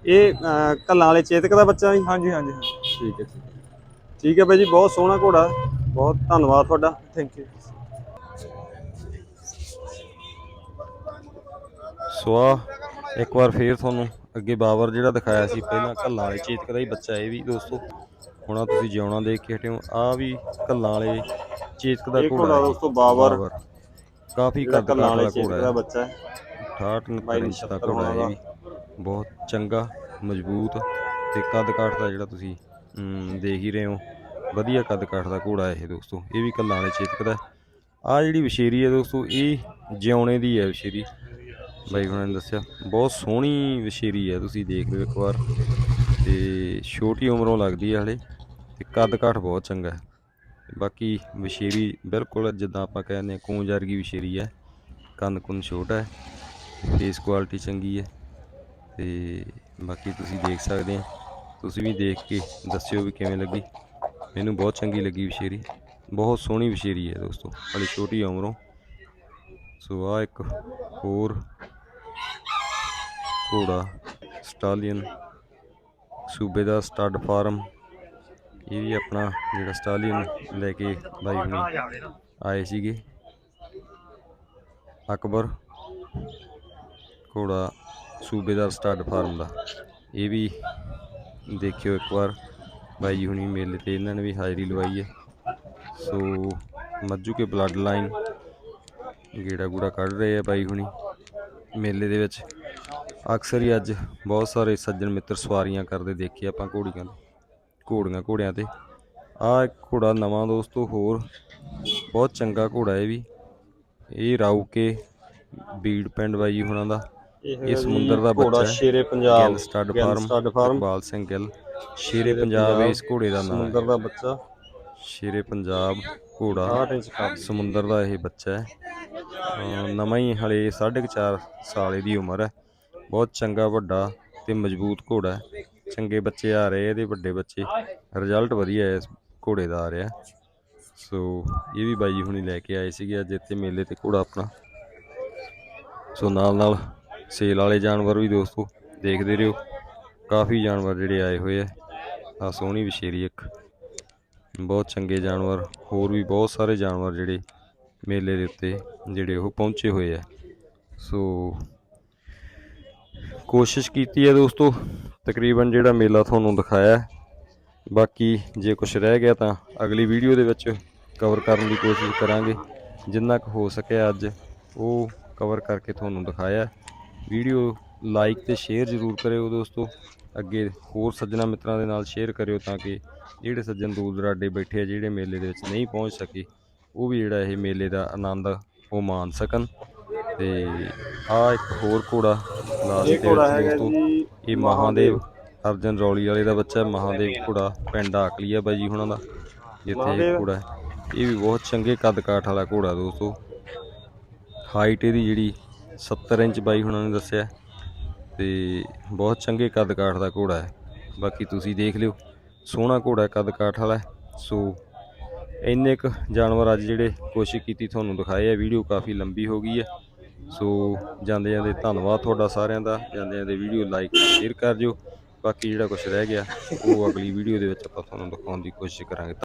ਇਹ ਕੱਲਾਂ ਵਾਲੇ ਚੇਤਕ ਦਾ ਬੱਚਾ ਜੀ? ਹਾਂਜੀ ਹਾਂਜੀ ਹਾਂਜੀ। ਠੀਕ ਹੈ ਠੀਕ ਹੈ। ਠੀਕ ਹੈ ਬਾਈ ਜੀ ਬਹੁਤ ਸੋਹਣਾ ਘੋੜਾ। ਬਹੁਤ ਧੰਨਵਾਦ ਤੁਹਾਡਾ। ਥੈਂਕ ਯੂ ਸੋ ਆ ਇੱਕ ਵਾਰ ਫੇਰ ਤੁਹਾਨੂੰ ਅੱਗੇ ਬਾਬਰ ਜਿਹੜਾ ਦਿਖਾਇਆ ਸੀ ਪਹਿਲਾਂ ਕੱਲਾਂ ਵਾਲੇ ਚੇਤਕ ਦਾ ਹੀ ਬੱਚਾ ਇਹ ਵੀ ਦੋਸਤੋ। ਹੁਣ ਤੁਸੀਂ ਜਿਉਣਾ ਦੇਖ ਕੇ ਹਟਿਓ। ਆ ਵੀ ਕੱਲਾਂ ਵਾਲੇ ਚੇਤਕ ਦਾ ਘੋੜਾ ਹੈ। ਦੋਸਤੋ ਬਾਬਰ ਕਾਫੀ ਕੱਦ ਕੱਲਾਂ ਵਾਲਾ ਘੋੜਾ ਹੈ। ਬੱਚਾ ਹੈ। 68 ਬਾਈ ਇੰਚ ਦਾ 79 ਘੋੜਾ ਹੈ ਇਹ ਵੀ। ਬਹੁਤ ਚੰਗਾ ਮਜ਼ਬੂਤ ਤੇ ਕੱਦ ਕਾਠ ਦਾ ਜਿਹੜਾ ਤੁਸੀਂ ਦੇਖ ਹੀ ਰਹੇ ਹੋ। ਵਧੀਆ ਕੱਦ ਕਾਠ ਦਾ ਘੋੜਾ ਇਹ ਦੋਸਤੋ। ਇਹ ਵੀ ਕੱਲਾਂ ਵਾਲੇ ਚੇਤਕ ਦਾ ਆ ਜਿਹੜੀ ਵਿਸ਼ੇਰੀ ਹੈ ਦੋਸਤੋ ਇਹ ਜਿਉਣੇ ਦੀ ਹੈ ਵਿਸ਼ੇਰੀ। ਬਾਈ ਉਹਨਾਂ ਨੇ ਦੱਸਿਆ, ਬਹੁਤ ਸੋਹਣੀ ਵਿਸ਼ੇਰੀ ਹੈ, ਤੁਸੀਂ ਦੇਖ ਲਿਓ ਇੱਕ ਵਾਰ। ਤੇ ਛੋਟੀ ਉਮਰੋਂ ਲੱਗਦੀ ਹੈ ਹਲੇ, ਤੇ ਕੱਦ ਕਾਠ ਬਹੁਤ ਚੰਗਾ ਹੈ। ਬਾਕੀ ਵਿਸ਼ੇਰੀ ਬਿਲਕੁਲ ਜਿੱਦਾਂ ਆਪਾਂ ਕਹਿੰਦੇ ਹਾਂ ਕੂੰਜ ਵਰਗੀ ਵਿਸ਼ੇਰੀ ਹੈ। ਕੰਨ ਕੁੰਨ ਛੋਟਾ ਹੈ ਫੇਸ ਕੁਆਲਿਟੀ ਚੰਗੀ ਹੈ। ਤੇ ਬਾਕੀ ਤੁਸੀਂ ਦੇਖ ਸਕਦੇ ਆ ਤੁਸੀਂ ਵੀ ਦੇਖ ਕੇ ਦੱਸਿਓ ਵੀ ਕਿਵੇਂ ਲੱਗੀ। ਮੈਨੂੰ ਬਹੁਤ ਚੰਗੀ ਲੱਗੀ ਵਿਸ਼ੇਰੀ ਬਹੁਤ ਸੋਹਣੀ ਵਿਸ਼ੇਰੀ ਹੈ ਦੋਸਤੋ, ਹਲੇ ਛੋਟੀ ਉਮਰੋਂ। ਸੋ ਆ ਇੱਕ ਹੋਰ ਘੋੜਾ, ਸਟਾਲੀਅਨ ਸੂਬੇ ਦਾ ਸਟੱਡ ਫਾਰਮ। ਇਹ ਵੀ ਆਪਣਾ ਜਿਹੜਾ ਸਟਾਲੀਅਨ ਲੈ ਕੇ ਬਾਈ ਹੁਣੀ ਆਏ ਸੀਗੇ। ਅਕਬਰ ਘੋੜਾ ਸੂਬੇਦਾਰ ਸਟੱਡ ਫਾਰਮ ਦਾ। ਇਹ ਵੀ ਦੇਖਿਓ ਇੱਕ ਵਾਰ, ਬਾਈ ਜੀ ਹੁਣੀ ਮੇਲੇ ਤੇ ਇਹਨਾਂ ਨੇ ਵੀ ਹਾਜ਼ਰੀ ਲਵਾਈ ਹੈ। ਸੋ ਮੱਜੂ ਕੇ ਬਲੱਡ ਲਾਈਨ ਗੇੜਾ ਗੂੜਾ ਕੱਢ ਰਹੇ ਆ ਬਾਈ ਹੁਣੀ ਮੇਲੇ ਦੇ ਵਿੱਚ। ਅਕਸਰ ਹੀ ਅੱਜ ਬਹੁਤ ਸਾਰੇ ਸੱਜਣ ਮਿੱਤਰ ਸਵਾਰੀਆਂ ਕਰਦੇ ਦੇਖੇ ਆਪਾਂ ਘੋੜੀਆਂ ਘੋੜੀਆਂ ਘੋੜਿਆਂ ਤੇ। ਆ ਇੱਕ ਘੋੜਾ ਨਵਾਂ ਦੋਸਤੋ ਹੋਰ ਬਹੁਤ ਚੰਗਾ ਘੋੜਾ ਇਹ ਵੀ। ਇਹ ਰਾਊਕੇ ਬੀੜ ਪਿੰਡ ਬਾਈ ਹੁਣਾਂ ਦਾ। ਇਹ ਸਮੁੰਦਰ ਦਾ ਬੱਚਾ ਹੈ। Shere Punjab Gill stud farm Iqbal Singh Gill. ਸ਼ੇਰੇ ਪੰਜਾਬ ਇਸ ਘੋੜੇ ਦਾ ਨਾਮ ਸਮੁੰਦਰ ਦਾ ਬੱਚਾ। ਸ਼ੇਰੇ ਪੰਜਾਬ ਘੋੜਾ 60 ਇੰਚ ਕੱਦ ਸਮੁੰਦਰ ਦਾ ਇਹ ਬੱਚਾ ਹੈ। ਨਵਾਂ ਹੀ ਹਲੇ 4.5 ਸਾਲ ਦੀ ਉਮਰ ਹੈ। ਬਹੁਤ ਚੰਗਾ, ਵੱਡਾ ਤੇ ਮਜ਼ਬੂਤ ਘੋੜਾ ਹੈ। ਚੰਗੇ ਬੱਚੇ ਆ ਰਹੇ ਇਹਦੇ ਵੱਡੇ ਬੱਚੇ। ਰਿਜ਼ਲਟ ਵਧੀਆ ਹੈ ਇਸ ਘੋੜੇ ਦਾ ਆ ਰਿਹਾ। ਸੋ ਇਹ ਵੀ ਬਾਈ ਹੁਣੀ ਲੈ ਕੇ ਆਏ ਸੀਗੇ ਅੱਜ ਇੱਥੇ ਮੇਲੇ ਤੇ ਘੋੜਾ ਆਪਣਾ। ਸੋ ਨਾਲ ਨਾਲ ਸੇਲ ਵਾਲੇ ਜਾਨਵਰ ਵੀ ਦੋਸਤੋ, ਦੇਖਦੇ ਰਹੋ। ਕਾਫੀ ਜਾਨਵਰ ਜਿਹੜੇ ਆਏ ਹੋਏ ਆ। ਆ ਸੋਹਣੀ ਵਿਸ਼ੇਰੀ ਇੱਕ। ਬਹੁਤ ਚੰਗੇ ਜਾਨਵਰ, ਹੋਰ ਵੀ ਬਹੁਤ ਸਾਰੇ ਜਾਨਵਰ ਜਿਹੜੇ ਮੇਲੇ ਦੇ ਉੱਤੇ ਜਿਹੜੇ ਉਹ ਪਹੁੰਚੇ ਹੋਏ ਆ। ਸੋ ਕੋਸ਼ਿਸ਼ ਕੀਤੀ ਹੈ ਦੋਸਤੋ, ਤਕਰੀਬਨ ਜਿਹੜਾ ਮੇਲਾ ਤੁਹਾਨੂੰ ਦਿਖਾਇਆ ਬਾਕੀ ਜੇ ਕੁਝ ਰਹਿ ਗਿਆ ਤਾਂ ਅਗਲੀ ਵੀਡੀਓ ਦੇ ਵਿੱਚ ਕਵਰ ਕਰਨ ਦੀ ਕੋਸ਼ਿਸ਼ ਕਰਾਂਗੇ। ਜਿੰਨਾ ਕੁ ਹੋ ਸਕਿਆ ਅੱਜ, ਉਹ ਕਵਰ ਕਰਕੇ ਤੁਹਾਨੂੰ ਦਿਖਾਇਆ ਵੀਡੀਓ ਲਾਈਕ ਤੇ ਸ਼ੇਅਰ ਜ਼ਰੂਰ ਕਰਿਓ ਦੋਸਤੋ। ਅੱਗੇ ਹੋਰ ਸੱਜਣਾ ਮਿੱਤਰਾਂ ਦੇ ਨਾਲ ਸ਼ੇਅਰ ਕਰਿਓ ਤਾਂ ਕਿ ਜਿਹੜੇ ਸੱਜਣ ਦੂਰ ਦਰਾਡੇ ਬੈਠੇ ਆ, ਜਿਹੜੇ ਮੇਲੇ ਦੇ ਵਿੱਚ ਨਹੀਂ ਪਹੁੰਚ ਸਕੇ ਉਹ ਵੀ ਜਿਹੜਾ ਇਹ ਮੇਲੇ ਦਾ ਆਨੰਦ ਉਹ ਮਾਣ ਸਕਣ। ਤੇ ਆ ਇੱਕ ਹੋਰ ਘੋੜਾ ਲਾਸਟ ਹੈਗਾ ਦੋਸਤੋ ਇਹ ਮਹਾਦੇਵ ਅਰਜਨ ਰੌਲੀ ਵਾਲੇ ਦਾ ਬੱਚਾ ਮਹਾਦੇਵ ਘੋੜਾ ਪਿੰਡ ਆਕਲੀ ਆ ਬਾਈ ਜੀ ਹੁਣਾਂ ਦਾ ਜਿੱਥੇ ਇਹ। ਘੋੜਾ ਇਹ ਵੀ ਬਹੁਤ ਚੰਗੇ ਕੱਦ ਕਾਠ ਵਾਲਾ ਘੋੜਾ ਦੋਸਤੋ। ਹਾਈਟ ਇਹਦੀ ਜਿਹੜੀ 70 ਇੰਚ ਬਾਈ ਹੁਣਾਂ ਨੇ ਦੱਸਿਆ। ਤੇ ਬਹੁਤ ਚੰਗੇ ਕੱਦ ਕਾਠ ਦਾ ਘੋੜਾ ਹੈ। ਬਾਕੀ ਤੁਸੀਂ ਦੇਖ ਲਿਓ। ਸੋਹਣਾ ਘੋੜਾ ਕੱਦ ਕਾਠ ਵਾਲਾ। ਸੋ ਇੰਨੇ ਕੁ ਜਾਨਵਰ ਅੱਜ ਜਿਹੜੇ ਕੋਸ਼ਿਸ਼ ਕੀਤੀ ਤੁਹਾਨੂੰ ਦਿਖਾਏ ਆ ਵੀਡੀਓ ਕਾਫੀ ਲੰਬੀ ਹੋ ਗਈ ਹੈ ਸੋ ਜਾਂਦੇ ਜਾਂਦੇ ਧੰਨਵਾਦ ਤੁਹਾਡਾ ਸਾਰਿਆਂ ਦਾ, ਜਾਂਦੇ ਜਾਂਦੇ ਵੀਡੀਓ ਲਾਈਕ ਸ਼ੇਅਰ ਕਰ ਦਿਓ। ਬਾਕੀ ਜਿਹੜਾ ਕੁਝ ਰਹਿ ਗਿਆ, ਉਹ ਅਗਲੀ ਵੀਡੀਓ ਦੇ ਵਿੱਚ ਆਪਾਂ ਤੁਹਾਨੂੰ ਦਿਖਾਉਣ ਦੀ ਕੋਸ਼ਿਸ਼ ਕਰਾਂਗੇ।